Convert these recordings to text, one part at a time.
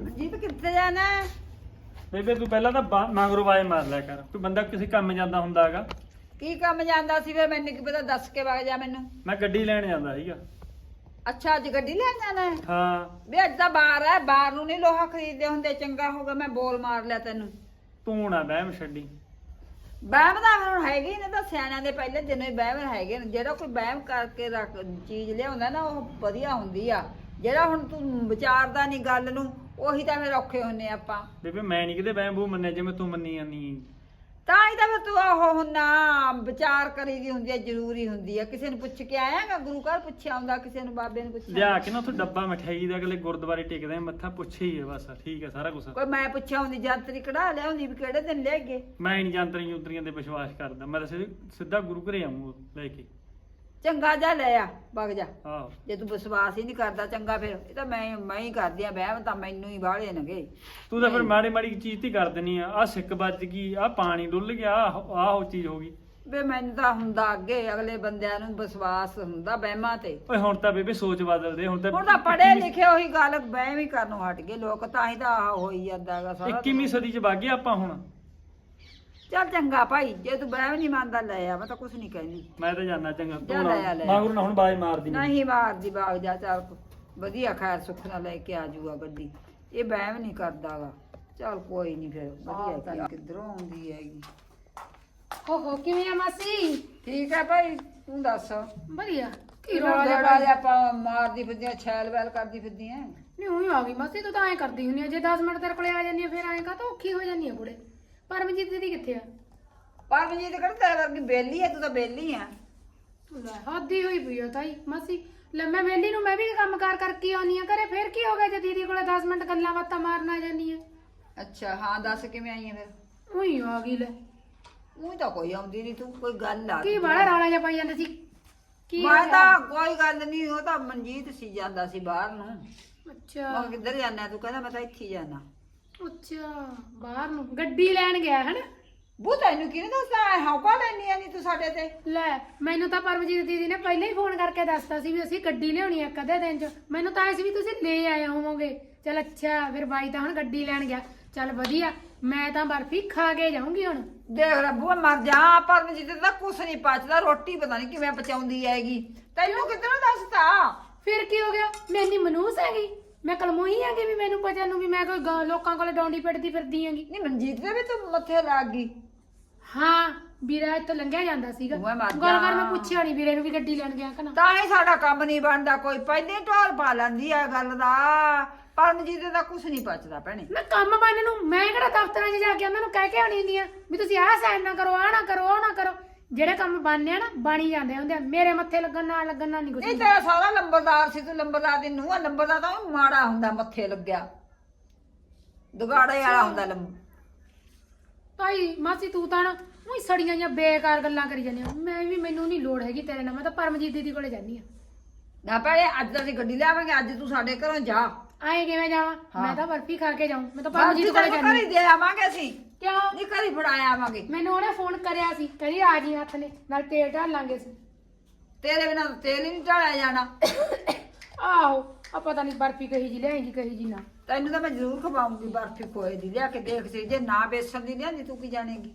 ਮਨਜੀਤ ਕਿੱਥੇ ਜਾਣਾ? ਹੈ? ਬੇਬੇ ਤੂੰ ਪਹਿਲਾਂ ਤਾਂ ਬਾ- ਮਗਰੋਂ ਵਾਏ ਮਾਰ ਲਿਆ ਕਰ। ਕੋਈ ਬੰਦਾ ਕਿਸੇ ਕੰਮ ਜਾਂਦਾ ਹੁੰਦਾ ਹੈਗਾ। ਕੀ ਕੰਮ ਜਾਂਦਾ ਸੀ ਫਿਰ? ਮੈਨੂੰ ਕੀ ਪਤਾ ਦੱਸ ਕੇ ਵਗ ਜਾ ਮੈਨੂੰ। ਮੈਂ ਗੱਡੀ ਲੈਣ ਜਾਂਦਾ ਸੀਗਾ। ਅੱਛਾ ਅੱਜ ਗੱਡੀ ਲੈਣ ਜਾਣਾ ਹੈ? ਹਾਂ। ਵੀ ਅੱਜ ਤਾਂ ਬਾਹਰ ਹੈ ਬਾਹਰ ਨੂੰ ਨਹੀਂ ਲੋਹਾ ਖਰੀਦਦੇ ਹੁੰਦੇ। ਚੰਗਾ ਹੋਗਾ ਮੈਂ ਬੋਲ ਮਾਰ ਲਿਆ ਤੈਨੂੰ। ਤੂੰ ਨਾ ਬਹਿਮ ਛੱਡੀ। ਵਹਿਮ ਤਾਂ ਹੁਣ ਹੈਗੇ ਹੀ ਨੇ ਤਾਂ ਸਿਆਣਿਆਂ ਦੇ ਪਹਿਲੇ ਦਿਨੋਂ ਹੀ ਵਹਿਮ ਹੈਗੇ ਨੇ। ਜਿਹੜਾ ਕੋਈ ਵਹਿਮ ਕਰਕੇ ਰੱਖ ਚੀਜ਼ ਲਿਆਉਂਦਾ ਨਾ ਉਹ ਵਧੀਆ ਹੁੰਦੀ ਆ। ਜਿਹੜਾ ਹੁਣ ਤੂੰ ਵਿਚਾਰਦਾ ਨਹੀਂ ਗੱਲ ਨੂੰ ਉਹੀ ਤਾਂ ਫਿਰ ਔਖੇ ਹੁੰਨੇ ਆਪਾਂ। ਬੇਬੇ ਮੈਂ ਨਹੀਂ ਕਿਤੇ ਬਹਿਮ ਬੂ ਮੰਨਿਆ ਜਿਵੇਂ ਤੂੰ ਮੰਨੀ ਜਾਂਦੀ। ਹੈ। ਤਾਂ ਹੀ ਤਾਂ ਫਿਰ ਤੂੰ ਉਹ ਹੁੰਨਾ ਵਿਚਾਰ ਕਰੀ ਦੀ ਹੁੰਦੀ ਹੈ ਜ਼ਰੂਰੀ ਹੁੰਦੀ ਹੈ ਕਿਸੇ ਨੂੰ ਪੁੱਛ ਕੇ ਆਇਆਗਾ ਗੁਰੂ ਘਰ ਪੁੱਛਿਆ ਆਉਂਦਾ ਕਿਸੇ ਨੂੰ ਬਾਬੇ ਨੂੰ ਪੁੱਛਿਆ ਲਿਆ ਕੇ ਨਾ ਉੱਥੇ ਡੱਬਾ ਮਠਿਆਈ ਦਾ ਅਗਲੇ ਗੁਰਦੁਆਰੇ ਟੇਕਦੇ ਆ, ਮੱਥਾ ਪੁੱਛੇ ਹੀ ਹੈ ਬਸ ਠੀਕ ਹੈ ਸਾਰਾ ਕੁਝ ਕੋਈ ਮੈਂ ਪੁੱਛਿਆ ਹੁੰਦੀ ਜੰਤਰੀ ਕਢਾ ਲਿਆਉਂਦੀ ਵੀ ਕਿਹੜੇ ਦਿਨ ਲੈ ਗਏ? ਮੈਂ ਨਹੀਂ ਜਾਂਤਰੀਆਂ ਉਤਰੀਆਂ ਤੇ ਵਿਸ਼ਵਾਸ ਕਰਦਾ ਮੈਂ ਤਾਂ ਸਿੱਧ- ਸਿੱਧਾ ਗੁਰੂ ਘਰੇ ਆਊਂ ਲੈ ਕੇ। ਚੰਗਾ ਜਾ ਲੈ ਆ ਵਗ ਜਾ। ਆਹੋ ਜੇ ਤੂੰ ਵਿਸ਼ਵਾਸ ਹੀ ਨਹੀਂ ਕਰਦਾ ਚੰਗਾ ਫਿਰ ਇਹ ਤਾਂ ਮੈਂ ਮੈਂ ਹੀ ਕਰਦੀ ਆ ਵਹਿਮ ਤਾਂ ਮੈਨੂੰ ਹੀ ਬਾਹਲੇ ਨਗੇ। ਤੂੰ ਤਾਂ ਫਿਰ ਮਾੜੀ ਮਾੜੀ ਚੀਜ਼ ਤੇ ਕਰ ਦਿੰਨੀ ਆ ਆ ਸਿੱਕ ਵੱਜ ਗਈ ਆ ਪਾਣੀ ਡੁੱਲ ਗਿਆ ਆਹ ਉਹ ਚੀਜ਼ ਹੋ ਗਈ। ਵੇ ਮੈਨੂੰ ਤਾਂ ਹੁੰਦਾ ਅੱਗੇ ਅਗਲੇ ਬੰਦਿਆਂ ਨੂੰ ਵਿਸ਼ਵਾਸ ਹੁੰਦਾ ਵਹਿਮਾਂ ਤੇ। ਓਏ ਹੁਣ ਤਾਂ ਬੇਬੇ ਸੋਚ ਬਦਲਦੇ ਹੁਣ ਤਾਂ ਹੁਣ ਤਾਂ ਪੜ੍ਹੇ ਲਿਖੇ ਉਹੀ ਗੱਲ ਵਹਿਮ ਹੀ ਕਰਨੋਂ ਹਟ ਗਏ ਲੋਕ ਤਾਂ ਹੀ ਤਾਂ ਆਹ ਹੋਈ ਜਾਂਦਾਗਾ ਸਾਰਾ 21ਵੀਂ ਸਦੀ ਚ ਵਗ ਗਏ ਆਪਾਂ ਹੁਣ। ਚੱਲ ਚੰਗਾ ਭਾਈ ਜੇ ਤੂੰ ਵਹਿਮ ਨਹੀਂ ਮੰਨਦਾ ਲੈ ਆ ਮੈਂ ਤਾਂ ਕੁਝ ਨਹੀਂ ਕਹਿੰਦੀ। ਮੈਂ ਤਾਂ ਜਾਣਾ ਚੰਗਾ ਜਾ ਤੂੰ ਲੈ ਆ, ਲੈ। ਆ। ਨਾ ਮਗਰ ਨਾ ਹੁਣ ਬਾਜ ਮਾਰਦੀ ਨਹੀਂ ਨਹੀਂ ਮਾਰਦੀ ਬਾਗ ਜਾ ਚੱਲ ਵਧੀਆ ਖੈਰ ਸੁੱਖ ਨਾਲ ਲੈ ਕੇ ਆ ਜੂਗਾ ਗੱਡੀ। ਇਹ ਵਹਿਮ ਨਹੀਂ ਕਰਦਾਗਾ। ਚੱਲ ਕੋਈ ਨਹੀਂ ਫਿਰ ਵਧੀਆ ਕੀ ਕਿੱਧਰੋਂ ਆਉਂਦੀ ਹੈਗੀ। ਹੋ ਹੋ ਕਿਵੇਂ ਆ ਮਾਸੀ? ਠੀਕ ਹੈ ਭਾਈ ਤੂੰ ਦੱਸ। ਵਧੀਆ। ਕੀ ਰੌਲਾ ਜਿਹਾ ਆਪਾਂ ਮਾਰਦੀ ਫਿਰਦੀ ਆਂ, ਛੈਲ ਵੈਲ ਕਰਦੀ ਫਿਰਦੀ ਐ ਨਹੀਂ ਉਹੀ ਆ ਗਈ ਮਾਸੀ ਤੂੰ ਤਾਂ ਐਂ ਕਰਦੀ ਹੁੰਨੀ ਆ। ਜੇ 10 ਮਿੰਟ ਤੇਰੇ ਕੋਲੇ ਆ ਜਾਂਦੀ ਆ ਫਿਰ ਐਂ ਕਾ ਤਾਂ ਔਖੀ ਹੋ ਜਾਂਦੀ ਆ ਕੁੜੇ? ਪਰਮਜੀਤ ਦੀਦੀ ਕਿੱਥੇ ਆ? ਪਰਮਜੀਤ ਕਿਹੜਾ ਤੇਰੇ ਵਰਗੀ ਬੇਲੀ ਐ ਤੂੰ ਤਾਂ ਬੇਲੀ ਆ। ਲੈ ਹੱਦੀ ਹੋਈ ਪਈ ਆ ਤਾਈ ਮਾਸੀ। ਲੈ ਮੈਂ ਵੇਲੀ ਨੂੰ ਮੈਂ ਵੀ ਕੰਮਕਾਰ ਕਰਕੇ ਆਉਣੀ ਆ ਘਰੇ ਫਿਰ ਕੀ ਹੋ ਗਿਆ ਜੇ ਦੀਦੀ ਕੋਲੇ 10 ਮਿੰਟ ਗੱਲਾਂ ਬਾਤਾਂ ਮਾਰਨ ਆ ਜਾਂਦੀ ਆ? ਅੱਛਾ ਹਾਂ ਦੱਸ ਕਿਵੇਂ ਆਈ ਐ ਫਿਰ? ਉਹੀ ਆ ਗਈ ਲੈ। ਉਹ ਤਾਂ ਕੋਈ ਆਉਂਦੀ ਨਹੀਂ ਤੂੰ ਕੋਈ ਗੱਲ ਆ। ਕੀ ਬਾਹਲਾ ਰੌਲਾ ਜਿਹਾ ਪਾਈ ਜਾਂਦੇ ਸੀ? ਕੀ ਮੈਂ ਹੋਇਆ? ਤਾਂ ਕੋਈ ਗੱਲ ਨਹੀਂ ਉਹ ਤਾਂ ਮਨਜੀਤ ਸੀ ਜਾਂਦਾ ਸੀ ਬਾਹਰ ਨੂੰ। ਅੱਛਾ। ਮੈਂ ਕਿੱਧਰ ਜਾਣਾ ਤੂੰ? ਕਹਿੰਦਾ ਮੈਂ ਤਾਂ ਇੱਥੇ ਹੀ ਜਾਣਾ। ਅੱਛਾ ਬਾਹਰ ਨੂੰ। ਗੱਡੀ ਲੈਣ ਗਿਆ ਹਨਾ? ਬੂ ਤੈਨੂੰ ਕਿਹਨੇ ਦੱਸਦਾ? ਹੌਕਾ ਲੈਣੀ ਆ ਨਹੀਂ ਤੂੰ ਸਾਡੇ ਤੇ? ਲੈ ਮੈਨੂੰ ਤਾਂ ਪਰਮਜੀਤ ਦੀਦੀ ਨੇ ਪਹਿਲਾਂ ਹੀ ਫੋਨ ਕਰਕੇ ਦੱਸਤਾ ਸੀ ਵੀ ਅਸੀਂ ਗੱਡੀ ਲਿਆਉਣੀ ਆ ਕਦੇ ਦਿਨ ਚ। ਮੈਨੂੰ ਤਾਂ ਐ ਸੀ ਵੀ ਤੁਸੀਂ ਲੈ ਆਏ ਹੋਵੋਗੇ। ਚਲ ਅੱਛਾ ਫਿਰ ਬਾਈ ਤਾਂ ਹੁਣ ਗੱਡੀ ਲੈਣ ਗਿਆ। ਚਲ ਵਧੀਆ ਮੈਂ ਤਾਂ ਬਰਫੀ ਖਾ ਕੇ ਜਾਊਂਗੀ ਹੁਣ। ਦੇਖ ਰੱਬੂ ਮਰ ਜਾ। ਪਰਮਜੀਤ ਦਾ ਕੁਛ ਨਹੀਂ ਪਚਦਾ ਰੋਟੀ ਪਤਾ ਨਹੀਂ ਕਿਵੇਂ ਪਚਾਉਂਦੀ ਆਏਗੀ ਤੈਨੂੰ ਕਿੱਧਰੋਂ ਦੱਸਤਾ? ਫਿਰ ਕੀ ਹੋ ਗਿਆ? ਮੈਨੀ ਮਨੂਸ ਹੈਗੀ। ਮੈਂ ਕਲਮੋਹੀ ਹੈਗੀ ਵੀ ਮੈਨੂੰ ਪਤਾ ਨੂੰ ਵੀ ਮੈਂ ਕੋਈ ਗ- ਲੋਕਾਂ ਕੋਲੇ ਡੌਂਡੀ ਪਿੱਟਦੀ ਫਿਰਦੀ ਹੈਗੀ। ਨਹੀਂ ਮਨਜੀਤ ਦੇ ਵੀ ਤੂੰ ਮੱਥੇ ਲੱਗ ਗਈ। ਹਾਂ ਵੀਰਾ ਇੱਥੋਂ ਲੰਘਿਆ ਜਾਂਦਾ ਸੀਗਾ। ਮਰ ਗੱਲ ਕਰ। ਮੈਂ ਪੁੱਛਿਆ ਨਹੀਂ ਵੀਰੇ ਨੂੰ ਵੀ ਗੱਡੀ ਲੈਣ ਗਿਆ ਕਿ ਨਾ। ਤਾਂ ਹੀ ਸਾਡਾ ਕੰਮ ਨਹੀਂ ਬਣਦਾ ਕੋਈ ਪਹਿਲੇ ਢੋਲ ਪਾ ਲੈਂਦੀ ਆ ਗੱਲ ਦਾ। ਪਰਮਜੀਤ ਦਾ ਕੁਛ ਨਹੀਂ ਪਚਦਾ ਭੈਣੇ। ਮੈਂ ਕੰਮ ਬੰਨ ਨੂੰ ਮੈਂ ਕਿਹੜਾ ਦਫ਼ਤਰਾਂ 'ਚ ਜਾ ਕੇ ਉਹਨਾਂ ਨੂੰ ਕਹਿ ਕੇ ਆਣੀ ਹੁੰਦੀ ਆ ਵੀ ਤੁਸੀਂ ਆਹ ਸਾਈਨ ਨਾ ਕਰੋ ਆਹ ਨਾ ਕਰੋ ਉਹ ਨਾ ਕਰੋ। ਜਿਹੜੇ ਕੰਮ ਬਣਨੇ ਆ ਨਾ ਬਣੀ ਜਾਂਦੇ ਹੁੰਦੇ ਆ। ਮੇਰੇ ਮੱਥੇ ਲੱਗਣ ਨਾਲ ਲੱਗਣ ਨਾਲ ਨਹੀਂ ਕੁਝ ਨਹੀਂ ਤੇਰਾ ਸਾਰਾ ਲੰਬਰਦਾਰ ਸੀ ਤੂੰ ਲੰਬਰਦਾਰ ਦੀ ਨੂੰਹ ਆ ਲੰਬਰਦਾਰ ਤਾਂ ਉਹ ਮਾੜਾ ਹੁੰਦਾ ਮੱਥੇ ਲੱਗਿਆ। ਦੁਗਾੜੇ ਵਾਲਾ ਹੁੰਦਾ ਲੰਬ। ਭਾਈ ਮਾਸੀ ਤੂੰ ਤਾਂ ਨਾ ਉਹੀ ਸੜੀਆਂ ਜਾਂ ਬੇਕਾਰ ਗੱਲਾਂ ਕਰੀ ਜਾਂਦੀ ਆ। ਮੈਂ ਵੀ ਮੈਨੂੰ ਨਹੀਂ ਲੋੜ ਹੈਗੀ ਤੇਰੇ ਨਾਲ। ਮੈਂ ਤਾਂ ਪਰਮਜੀਤ ਦੀਦੀ ਕੋਲੇ ਜਾਂਦੀ ਆ। ਨਾ ਭੈਣੇ ਅੱਜ ਤਾਂ ਅਸੀਂ ਗੱਡੀ ਲਿਆਵਾਂਗੇ ਅੱਜ ਤੂੰ ਸਾਡੇ ਘਰੋਂ ਜਾ। ਆਏ ਕਿਵੇਂ ਜਾਵਾਂ। ਮੈਂ ਤਾਂ ਬਰਫੀ ਖਾ ਕੇ ਜਾਊਂ। ਮੈਂ ਤਾਂ ਪਰਮਜੀਤ ਕੋਲੇ ਘਰ ਜਾਂਦੀ ਹੀ ਦੇ ਆਵਾਂਗੇ ਅਸੀਂ। ਕਿਉਂ? ਨਹੀਂ ਘਰੀ ਫੜਾਇਆ ਆਵਾਂਗੇ। ਮੈਨੂੰ ਉਹਨੇ ਫੋਨ ਕਰਿਆ ਸੀ ਕਹਿੰਦੀ ਆ ਜੀ ਹੱਥ ਨੇ ਨਾਲ ਤੇਲ ਢਾਲ ਲਾਂਗੇ ਅਸੀਂ। ਤੇਰੇ ਬਿਨਾਂ ਤਾਂ ਤੇਲ ਹੀ ਨਹੀਂ ਢਾਲਿਆ ਜਾਣਾ। ਆਹੋ ਆ ਪਤਾ ਨਹੀਂ ਬਰਫੀ ਕਹੀ ਜੀ ਲਿਆਏਗੀ ਕਹੀ ਜੀ ਨਾ। ਤੈਨੂੰ ਤਾਂ ਮੈਂ ਜ਼ਰੂਰ ਖਵਾਉਂਗੀ ਬਰਫੀ ਖੋਏ ਦੀ ਲਿਆ ਕੇ ਦੇਖ ਸੀ ਜੇ ਨਾ ਬੇਸਣ ਦੀ ਲਿਆਂਦੀ ਤੂੰ ਕੀ ਜਾਣੇਗੀ?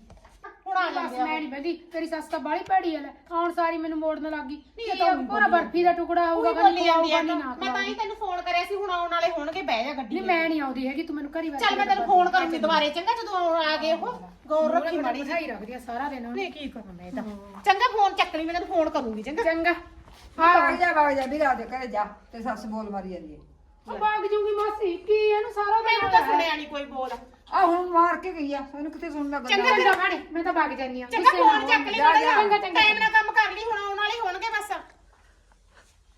ਆ ਜਾਂਦੇ ਮੈਂ ਨਹੀਂ ਬੈਠੀ ਤੇਰੀ ਸੱਸ ਤਾਂ ਬਾਲੀ ਭੈੜੀ ਆ ਲੈ। ਆਉਣ ਸਾਰੀ ਮੈਨੂੰ ਮੋੜਨ ਲੱਗੀ ਜੇ ਤਾਂ ਪੂਰਾ ਬਰਫੀ ਦਾ ਟੁਕੜਾ ਹੋਊਗਾ ਉਹ ਕਹਿੰਦੀ ਬੋਲੀ ਜਾਂਦੀ ਖਵਾਊਗਾ ਆ ਨਹੀਂ ਨਾ ਮੈਂ ਤਾਂ ਹੀ ਤੈਨੂੰ ਫੋਨ ਕਰਿਆ ਸੀ ਹੁਣ ਆਉਣ ਵਾਲੇ ਹੋਣਗੇ ਬਹਿ ਜਾ ਗੱਡੀ ਨਹੀਂ ਮੈਂ ਨਹੀਂ ਆਉਂਦੀ ਹੈਗੀ ਤੂੰ ਮੈਨੂੰ ਘਰੀ ਬੈਠ ਚੱਲ ਮੈਂ ਤੈਨੂੰ ਫੋਨ ਕਰੂੰਗੀ ਦੁਬਾਰੇ ਚੰਗਾ ਜਦੋਂ ਆਉਣ ਆ ਗਏ ਉਹ। ਗੌਰ ਰੱਖੀ ਮਾੜੀ ਜਿਹੀ। ਬਿਠਾਈ ਰੱਖਦੀ ਆ ਸਾਰਾ ਦਿਨ ਉਹਨੇ। ਨਹੀਂ ਕੀ ਕਰਾਂ ਮੈਂ ਤਾਂ। ਚੰਗਾ ਫੋਨ ਚੱਕ ਲਈ ਮੈਂ ਤੈਨੂੰ ਫੋਨ ਕਰੂੰਗੀ ਚੰਗਾ। ਚੰਗਾ। ਭਾਗ ਜਾ ਭਾਗ ਜਾ ਵੀਰਾ ਦੇ ਘਰੇ ਜਾ ਤੇ ਸੱਸ ਬੋਲ ਮਾਰੀ ਜਾਂਦੀ ਹੈ। ਉਹ ਭਾਗ ਜੂਗੀ ਮਾਸੀ ਕੀ ਇਹਨੂੰ ਸਾਰਾ ਦਿਨ ਮੈਨੂੰ ਤਾਂ ਸੁਣਿਆ ਨਹੀਂ ਕੋਈ ਬੋਲ। ਆ ਹੁਣ ਮਾਰ ਕੇ ਗਈ ਆ ਉਹਨੂੰ ਕਿੱਥੇ ਸੁਣਨ ਲੱਗਾ ਚੰਗਾ ਚੰਗਾ ਮੈਂ ਤਾਂ ਭਾਗ ਜਾਨੀ ਆ। ਚੰਗਾ ਫੋਨ ਚੱਕ ਲਈ ਜਾ। ਜਿਹਾ। ਟਾਈਮ ਨਾਲ ਕੰਮ ਕਰ ਲਈ ਹੁਣ ਆਉਣ ਵਾਲੇ ਹੋਣਗੇ ਬਸ।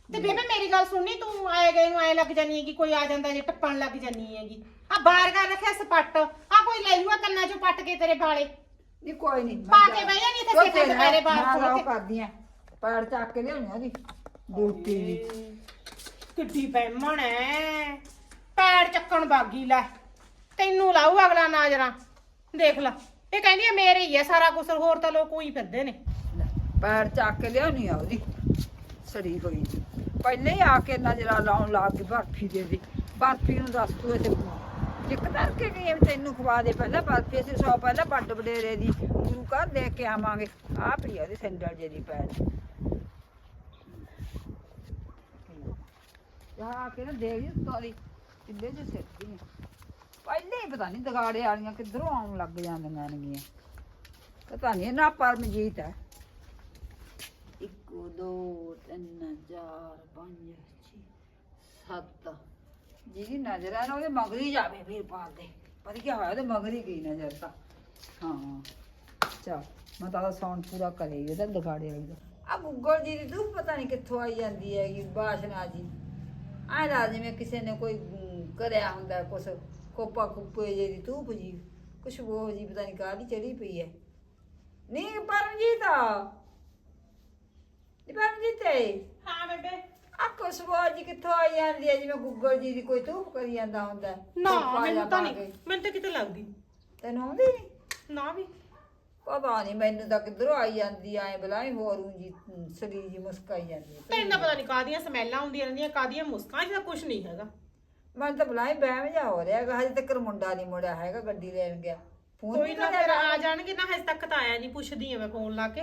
ਤੇ ਬੇਬੇ ਮੇਰੀ ਗੱਲ ਸੁਣਨੀ ਤੂੰ ਆਏ ਗਏ ਨੂੰ ਐ ਲੱਗ ਜਾਨੀ ਹੈਗੀ ਕੋਈ ਆ ਜਾਂਦਾ ਜੇ ਟੱਪਣ ਲੱਗ ਜਾਨੀ ਹੈਗੀ। ਆ ਬਾਹਰ ਕਰ ਰੱਖਿਆ ਸਪੱਟ। ਆ ਕੋਈ ਲੈ ਜੂਆ ਕੰਨਾਂ ਚੋਂ ਪੱਟ ਕੇ ਤੇਰੇ ਵਾਲੇ। ਨਹੀਂ ਕੋਈ ਨਹੀਂ ਪਾ ਕੇ ਬਹਿ ਜਾਨੀ ਇੱਥੇ ਚ ਮੇਰੇ ਬਾਹਰ ਖੋਲ ਕੇ। ਕਰਦੀ ਆ। ਪੈਰ ਚੱਕ ਕੇ ਲਿਆਉਣੀ ਡਿਊਟੀ ਦੀ ਕਿੱਡੀ ਬੈਮਣ ਐ। ਪੈਰ ਚੱਕਣ ਬਾਗੀ ਲੈ। ਤੈਨੂੰ ਲਾਊ ਅਗਲਾ ਨਾਜਰਾ। ਦੇਖ ਲੈ ਇਹ ਕਹਿੰਦੀ ਆ ਮੇਰੇ ਹੀ ਆ ਸਾਰਾ ਕੁਝ ਹੋਰ ਤਾਂ ਲੋਕ ਉਹੀ ਫਿਰਦੇ ਨੇ। ਲੈ, ਪੈਰ ਚੱਕ ਕੇ ਲਿਆਉਣੀ ਆ ਉਹਦੀ। ਸੜੀ ਹੋਈ ਦੀ ਪਹਿਲੇ ਹੀ ਆ ਕੇ ਨਜ਼ਰਾਂ ਲਾਉਣ ਲੱਗ ਗਈ ਬਰਫੀ ਦੇ ਦੀ ਬਰਫੀ ਨੂੰ ਦੱਸ ਤੂੰ ਇੱਥੇ ਚਿੱਕ ਧਰ ਗਈ ਆ ਤੈਨੂੰ ਖਵਾ ਦੇ ਪਹਿਲਾਂ ਬਰਫੀ ਅਸੀਂ ਸੌ ਪਹਿਲਾਂ ਵੱਡ ਵਡੇਰੇ ਦੀ। ਗੁਰੂ ਘਰ ਦੇ ਕੇ ਆਵਾਂਗੇ। ਆਹ ਪਈ ਆ ਉਹਦੀ ਸੈਂਡਲ ਜਿਹੀ ਪੈਰ ਜਾ ਕੇ ਨਾ ਦੇਖ ਜੀ ਤੋਰੀ ਕਿੱਲੇ ਚ ਸਿੱਟਦੀ ਪਹਿਲੇ ਹੀ ਪਤਾ ਨਹੀਂ ਦਗਾੜੇ ਵਾਲੀਆਂ ਕਿੱਧਰੋਂ ਆਉਣ ਲੱਗ ਜਾਂਦੀਆਂ ਨੇਗੀਆਂ। ਪਤਾ ਨਹੀਂ ਨਾ ਪਰਮਜੀਤ ਹੈ। ਇੱਕ, ਦੋ, ਤਿੰਨ, ਚਾਰ, ਪੰਜ, ਛੇ, ਸੱਤ। ਜਿਹਦੀ ਨਜ਼ਰ ਆ ਨਾ ਉਹਦੇ ਮਗਰੀ ਜਾਵੇ ਵੀਰ ਪਾਲ ਦੇ। ਪਰ ਕੀ ਹੋਇਆ, ਉਹਦੇ ਮਗਰੀ ਗਈ ਨਜ਼ਰ ਤਾਂ। ਹਾਂ ਚਾ ਮੈਂ ਤਾਂ ਸੌਣ ਪੂਰਾ ਕਰੇ ਉਹਦਾ ਦਗਾੜੇ ਵਾਲੀ ਦਾ। ਆ ਗੁੱਗਲ ਜੀ ਦੀ ਤੂੰ ਪਤਾ ਨਹੀਂ ਕਿੱਥੋਂ ਆਈ ਜਾਂਦੀ ਹੈਗੀ, ਬਾਸ਼ਨਾ ਜੀ। ਆਹ ਲਾ ਜਿਵੇਂ ਕਿਸੇ ਨੇ ਕੋਈ ਕਰਿਆ ਹੁੰਦਾ ਕੁਛ। ਕੋਪਾ ਕੁੱਪੇ ਜੇ ਦੀ ਧੂਪ ਜੀ ਕੁਛ ਉਹ ਜੀ ਪਤਾ ਨਹੀਂ ਕਾਹਦੀ ਚੜੀ ਪਈ ਹੈ ਨਹੀਂ ਪਰਮਜੀਤ! ਨੀ ਪਰਮਜੀਤ! ਹਾਂ ਬੇਬੇ। ਆ ਖੁਸ਼ਬੂ ਜੀ ਕਿੱਥੋਂ ਆਈ ਜਾਂਦੀ ਹੈ ਜਿਵੇਂ ਗੁੱਗਲ ਜੀ ਦੀ ਕੋਈ ਧੂਪ ਕਰੀ ਜਾਂਦਾ ਹੁੰਦਾ ਹੈ। ਨਾ ਧੁੱਪਾਂ ਮੈਨੂੰ ਜਿਹਾ ਤਾਂ ਨਹੀਂ ਕੇ। ਮੈਨੂੰ ਤਾਂ ਕਿਤੇ ਲੱਗਦੀ। ਤੈਨੂੰ ਆਉਂਦੀ ਨਹੀਂ ਨਾ ਵੀ। ਪਤਾ ਨਹੀਂ ਮੈਨੂੰ ਤਾਂ ਕਿੱਧਰੋਂ ਆਈ ਜਾਂਦੀ ਐ ਬਲਾਈ ਹੋਰ ਊਂ ਜੀ ਅਮ, ਸਰੀ ਜੀ ਮੁਸਕਾਈ ਜਾਂਦੀ ਹੈ। ਤੈਨੂੰ ਤਾਂ ਪਤਾ ਨਹੀਂ ਕਾਦੀਆਂ ਸਮੈਲਾਂ ਆਉਂਦੀਆਂ ਰਹਿੰਦੀਆਂ ਕਾਦੀਆਂ ਮੁਸਕਾਂ ਜਿਹਦਾ ਕੁਝ ਨਹੀਂ ਹੈਗਾ। ਮੈਨੂੰ ਤਾਂ ਬਲਾਈ ਬਹਿਮ ਜਾ ਹੋ ਰਿਹਾ ਹੈਗਾ ਹਜੇ ਤੱਕ ਮੁੰਡਾ ਨਹੀਂ ਮੁੜਿਆ ਹੈਗਾ ਗੱਡੀ ਲੈਣ ਗਿਆ। ਫੋਨ ਕੋਈ ਵੀ ਨਾ ਫਿਰ। ਆ ਜਾਣਗੇ ਨਾ ਹਜੇ ਤੱਕ ਤਾਂ ਆਇਆ ਨਹੀਂ ਪੁੱਛਦੀ ਆ ਮੈਂ ਫੋਨ ਲਾ ਕੇ।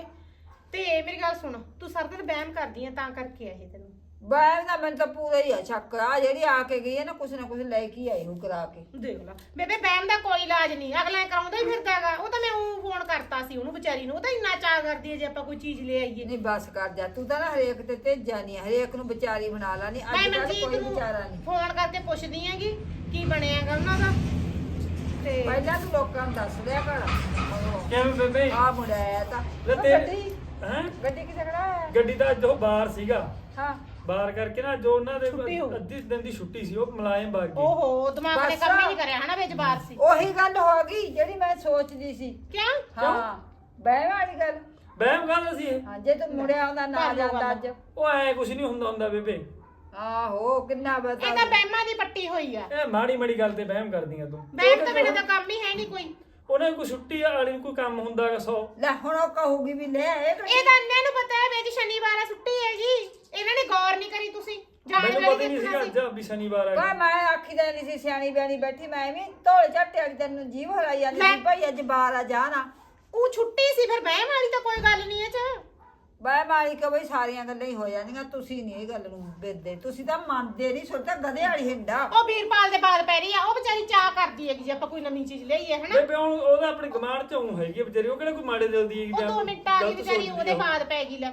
ਤੇ ਮੇਰੀ ਗੱਲ ਸੁਣ ਤੂੰ ਸਾਰਾ ਦਿਨ ਬਹਿਮ ਕਰਦੀ ਆ ਤਾਂ ਕਰਕੇ ਆ ਇਹ ਤੈਨੂੰ। ਬਹਿਮ ਦਾ ਮੈਨੂੰ ਤਾਂ ਪੂਰਾ ਹੀ ਆ ਸ਼ੱਕ ਆ ਜਿਹੜੀ ਆ ਕੇ ਗਈ ਹੈ ਨਾ ਕੁਛ ਨਾ ਕੁਛ ਲੈ ਕੇ ਹੀ ਆਈ ਹੂੰ ਕਰਾ ਕੇ। ਦੇਖ ਲੈ ਬੇਬੇ ਬਹਿਮ ਦਾ ਕੋਈ ਇਲਾਜ ਨਹੀਂ ਅਗਲਾ ਕਰਾਉਂਦਾ ਹੀ ਫਿਰਦਾ ਹੈਗਾ ਉਹ ਤਾਂ ਮੈਂ ਉਹ ਫੋਨ ਕਰਤਾ ਸੀ ਉਹਨੂੰ ਵਿਚਾਰੀ ਨੂੰ ਉਹ ਤਾਂ ਇੰਨਾ ਚਾਹ ਕਰਦੀ ਹੈ ਜੇ ਆਪਾਂ ਕੋਈ ਚੀਜ਼ ਲੈ ਆਈਏ। ਨਹੀਂ ਬਸ ਕਰ ਜਾ ਤੂੰ ਤਾਂ ਨਾ ਹਰੇਕ ਤੇ ਤੇਜਾ ਨਹੀਂ ਹਰੇਕ ਨੂੰ ਵਿਚਾਰੀ ਬਣਾ ਲਾ ਨਹੀਂ ਮੈਂ ਅੱਜ ਕੱਲ੍ਹ ਮਨਜੀਤ ਕੋਈ ਨੂੰ ਵਿਚਾਰਾ ਨਹੀਂ। ਫੋਨ ਕਰਕੇ ਪੁੱਛਦੀ ਆਂਗੀ ਕੀ ਬਣਿਆਗਾ ਉਹਨਾਂ ਦਾ। ਤੇ ਪਹਿਲਾਂ ਤੂੰ ਲੋਕਾਂ ਨੂੰ ਦੱਸ ਦਿਆ ਕਰ। ਕਿਵੇਂ ਬੇਬੇ? ਆ ਮੁੰਡਾ ਆਇਆ ਤਾਂ। ਉਹ ਤੇ- ਗੱਡੀ? ਹੈ? ਗੱਡੀ ਕਿੱਥੇ ਖੜਾ ਹੈ ਗੱਡੀ ਦਾ ਅੱਜ ਉਹ ਬਾਹਰ ਸੀਗਾ। ਹਾਂ। ਬਾਹਰ ਕਰਕੇ ਨਾ ਜੋ ਉਹਨਾਂ ਦੇ ਛੁੱਟੀ ਹੋ ਗਈ। ਅੱਧੀ ਦਿਨ ਦੀ ਛੁੱਟੀ ਸੀ ਉਹ ਮੁਲਾਇਮ ਬਾਗ ਗਏ ਓਹੋ ਦਿਮਾਗ ਨੇ ਬਸ। ਕੰਮ ਹੀ ਨਹੀਂ ਕਰਿਆ ਹਨਾ ਵਿੱਚ ਬਾਹਰ ਸੀ। ਉਹੀ ਗੱਲ ਹੋ ਗਈ ਜਿਹੜੀ ਮੈਂ ਸੋਚਦੀ ਸੀ। ਕਿਉਂ? ਹਾਂ ਬਹਿ ਵਾਲੀ ਗੱਲ। ਬਹਿਮ ਗੱਲ ਸੀ ਇਹ। ਹਾਂ ਜੇ ਤੂੰ ਮੁੜਿਆ ਆਉਂਦਾ ਨਾ ਕਰ ਲਓ ਜਾਂਦਾ ਗੱਲ। ਅੱਜ। ਉਹ ਐ ਕੁਛ ਨਹੀਂ ਹੁੰਦਾ ਹੁੰਦਾ ਬੇਬੇ। ਆਹੋ ਕਿੰਨਾ ਇਹ ਬਤਾ ਤਾਂ ਬਹਿਮਾਂ ਦੀ ਪੱਟੀ ਹੋਈ ਆ। ਇਹ ਮਾੜੀ ਮਾੜੀ ਗੱਲ ਤੇ ਵਹਿਮ ਕਰਦੀਆਂ ਤੂੰ। ਬਹਿਮ ਤਾਂ ਮੈਨੂੰ ਤਾਂ ਕੰਮ ਹੀ ਹੈ ਨਹੀਂ ਕੋਈ। ਉਹਨਾਂ ਨੂੰ ਕੋਈ ਛੁੱਟੀ ਵਾਲੀ ਨੂੰ ਕੋਈ ਕੰਮ ਹੁੰਦਾ ਹੈਗਾ ਸੌ। ਲੈ ਹੁਣ ਉਹ ਕਹੂਗੀ ਵੀ ਲੈ ਇਹ। ਇਹ ਤਾਂ ਅੰਨਿਆਂ ਨੂੰ ਪਤਾ ਹੈ ਵੀ ਅੱਜ ਸ਼ਨੀਵਾਰ ਆ ਛੁੱਟੀ ਹੈਗੀ। ਇਹਨਾਂ ਨੇ ਗੌਰ ਨਹੀਂ ਕਰੀ ਤੁਸੀਂ ਜਾਣ ਮੈਨੂੰ ਵਾਲੀ ਪਤਾ ਹੀ ਨਹੀਂ ਦੇਖਣਾ ਅੱਜ ਵੀ ਸ਼ਨੀਵਾਰ ਆ ਕਾ ਮੈਂ ਆਖੀ ਦਾ ਨਹੀਂ ਸੀ ਸਿਆਣੀ ਬਿਆਣੀ ਬੈਠੀ ਮੈਂ ਵੀ ਢੋਲ ਝੱਟੇ ਵਾਲੀ ਤੈਨੂੰ ਜੀਵ ਹਰਾਈ ਜਾਂਦੀ ਸੀ ਮੈਂ- ਭਾਈ ਅੱਜ ਬਾਹਰ ਆ ਜਾਣਾ ਉਹ ਛੁੱਟੀ ਸੀ ਫਿਰ ਬਹਿਮ ਵਾਲੀ ਤਾਂ ਕੋਈ ਗੱਲ ਨਹੀਂ ਇਹ ਚ। ਬੈ ਮਾਰੀ ਕਿ ਬਈ ਸਾਰੀਆਂ ਗੱਲਾਂ ਹੀ ਹੋ ਜਾਂਦੀਆਂ ਤੁਸੀਂ ਨਹੀਂ ਇਹ ਗੱਲ ਨੂੰ ਬਿਰਦੇ ਤੁਸੀਂ ਤਾਂ ਮੰਨਦੇ ਨਹੀਂ ਸੁਣਦਾ ਗਧੇ ਵਾਲੀ ਹਿੰਡਾ। ਉਹ ਵੀਰਪਾਲ ਦੇ ਬਾਲ ਪੈ ਰਹੀ ਆ ਉਹ ਵਿਚਾਰੀ ਚਾਹ ਕਰਦੀ ਹੈਗੀ ਜੇ ਆਪਾਂ ਕੋਈ ਨਵੀਂ ਚੀਜ਼ ਲਈਏ ਹਨਾ? ਬੇਬੇ ਹੁਣ ਉਹਦਾ ਆਪਣੇ ਗਮਾਨ ਚ ਹੈਗੀ ਆ ਵਿਚਾਰੀ ਉਹ ਕਿਹੜਾ ਕੋਈ ਮਾੜੇ ਦਿਲ ਦੀ ਹੈਗੀ ਉਹ ਦੋ ਮਿੰਟ ਗਲਤ ਵਿਚਾਰੀ ਸੋਚਦੀ ਉਹਦੇ ਉਹ। ਬਾਅਦ ਪੈ ਗਈ ਲੈ।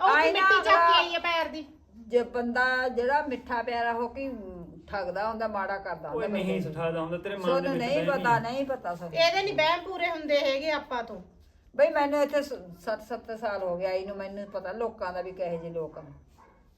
ਉਹ ਨਾ ਮਿੱਟੀ ਚੱਕ ਕੇ ਆਈ ਹੈ ਪੈਰ ਦੀ। ਜੇ ਬੰਦਾ ਜਿਹੜਾ ਮਿੱਠਾ ਪਿਆਰਾ ਹੋ ਕੇ ਠਗਦਾ ਹੁੰਦਾ ਮਾੜਾ ਕਰਦਾ ਓਏ ਹੁੰਦਾ ਨਹੀਂ ਸਿਖਾਦਾ ਹੁੰਦਾ ਤੇਰੇ ਮਨ ਦੇ ਸੋਨੂੰ ਵਿੱਚ ਨਹੀਂ ਪਤਾ ਨਹੀਂ। ਪਤਾ ਸਾਨੂੰ। ਇਹਦੇ ਨਹੀਂ ਬਹਿਮ ਪੂਰੇ ਹੁੰਦੇ ਹੈਗੇ ਆਪਾਂ ਤੋਂ। ਬਈ ਮੈਨੂੰ ਇੱਥੇ 7-7 ਸਾਲ ਹੋ ਗਿਆ ਇਹਨੂੰ ਮੈਨੂੰ ਪਤਾ ਲੋਕਾਂ ਦਾ ਵੀ ਕਹੇ ਜੇ ਲੋਕ ਨੇ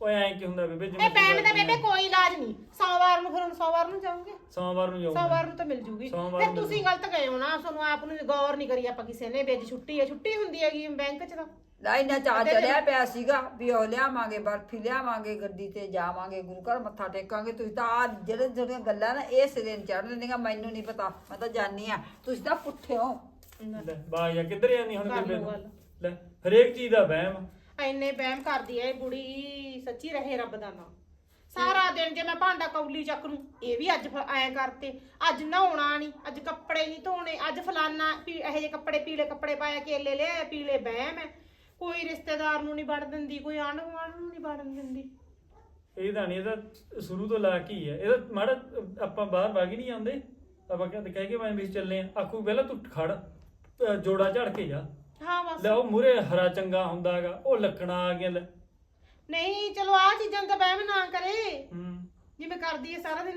ਓਏ ਐਂ ਕੀ ਹੁੰਦਾ ਬੇਬੇ ਇਹ ਬਹਿਮ ਦਾ ਬੇਬੇ। ਕੋਈ ਇਲਾਜ ਨਹੀਂ। ਸੋਮਵਾਰ ਨੂੰ ਫਿਰ ਹੁਣ ਸੋਮਵਾਰ ਨੂੰ ਜਾਓਗੇ? ਸੋਮਵਾਰ ਨੂੰ ਜਾਊਂਗਾ। ਸੋਮਵਾਰ ਨੂੰ ਤਾਂ ਮਿਲ ਜੂਗੀ। ਸੋਮਵਾਰ ਫਿਰ ਨੂੰ ਤੁਸੀਂ ਗਲਤ ਗਏ ਹੋ ਨਾ ਤੁਹਾਨੂੰ ਆਪ ਨੂੰ ਗੌਰ ਨਹੀਂ ਕਰੀ ਆਪਾਂ ਕਿਸੇ ਨੇ ਵੀ ਅੱਜ ਛੁੱਟੀ ਹੈ ਛੁੱਟੀ ਹੁੰਦੀ ਹੈਗੀ ਬੈਂਕ 'ਚ ਤਾਂ। ਲਾਈਨਾ ਚਾ ਅੱਧੇ ਚੜਿਆ ਪਿਆ ਸੀਗਾ ਵੀ ਉਹ ਲਿਆਵਾਂਗੇ ਬਰਫੀ ਲਿਆਵਾਂਗੇ ਗੱਡੀ ਤੇ ਜਾਵਾਂਗੇ ਗੁਰੂ ਘਰ ਮੱਥਾ ਟੇਕਾਂਗੇ। ਤੁਸੀਂ ਤਾਂ ਆ ਜਿਹੜੇ ਜਿਹੜੀਆਂ ਗੱਲਾਂ ਨਾ ਇਹ ਸਿਰੇ ਨੂੰ ਚੜ ਦਿੰਦੀਆਂ ਮੈਨੂੰ ਨਹੀਂ ਪਤਾ ਮੈਂ ਤਾਂ ਜਾਣੀ ਆ ਤੁਸੀਂ ਤਾਂ ਪੁੱਠੇ ਹੋ। ਲੈ ਬਾਈ ਜਾ ਕਿੱਧਰ ਜਾਂਦੀ ਹੁਣ ਕਰ ਲਓ? ਗੱਲ। ਲੈ ਹਰੇਕ ਚੀਜ਼ ਦਾ ਵਹਿਮ ਐਨੇ ਬਹਿਮ ਕਰਦੀ ਐ ਇਹ ਬੁੜੀ ਸੱਚੀ ਰਹੇ ਰੱਬ ਦਾ ਨਾਮ। ਸਾਰਾ ਦਿਨ ਜੇ ਮੈਂ ਭਾਂਡਾ ਕੌਲੀ ਚੱਕ ਨੂੰ ਇਹ ਵੀ ਅੱਜ ਐਂ ਕਰਤੇ। ਅੱਜ ਨਹਾਉਣਾ ਨਹੀਂ ਅੱਜ ਕੱਪੜੇ ਨਹੀਂ ਧੋਣੇ ਅੱਜ ਫਲਾਨਾ ਵੀ ਇਹੋ ਜਿਹੇ ਕੱਪੜੇ ਪੀਲੇ ਕੱਪੜੇ ਪਾਇਆ ਕੇਲੇ ਲਿਆ ਪੀਲੇ ਬਹਿਮ ਹੈ ਕੋਈ ਰਿਸ਼ਤੇਦਾਰ ਨੂੰ ਨਹੀਂ ਵੜ ਦਿੰਦੀ ਕੋਈ ਆਂਢ ਗੁਆਂਢ ਨੂੰ ਨਹੀਂ ਵੜਨ ਦਿੰਦੀ। ਇਹ ਤਾਂ ਨਹੀਂ ਇਹਦਾ ਸ਼ੁਰੂ ਤੋਂ ਲਾ ਕੇ ਹੀ ਹੈ। ਮਾੜਾ ਅਹ, ਆਪਾਂ ਬਾਹਰ ਵਾਗੀ ਨਹੀਂ ਜਾਂਦੇ। ਆਪਾਂ ਕਹਿੰਦੇ ਕਹਿ ਕੇ ਮੈਂ ਵੀ ਚੱਲੇ ਆ ਆਖੂ ਪਹਿਲਾਂ ਤੂੰ ਖੜ ਅਹ, ਜੋੜਾ ਝੜ ਕੇ ਜਾ। ਹਾਂ ਬਸ। ਲੈ ਉਹ ਮੂਰੇ ਹਰਾ ਚੰਗਾ ਹੁੰਦਾ ਹੈਗਾ। ਉਹ ਲੱਕਣਾ ਆ ਗਿਆ ਲੈ। ਨਹੀਂ ਚਲੋ ਆਹ ਚੀਜ਼ਾਂ ਤਾਂ ਬਹਿਮ ਨਾ ਕਰੇ। ਹੂੰ। ਜਿਵੇਂ ਕਰਦੀ ਹੈ ਸਾਰਾ ਦਿਨ।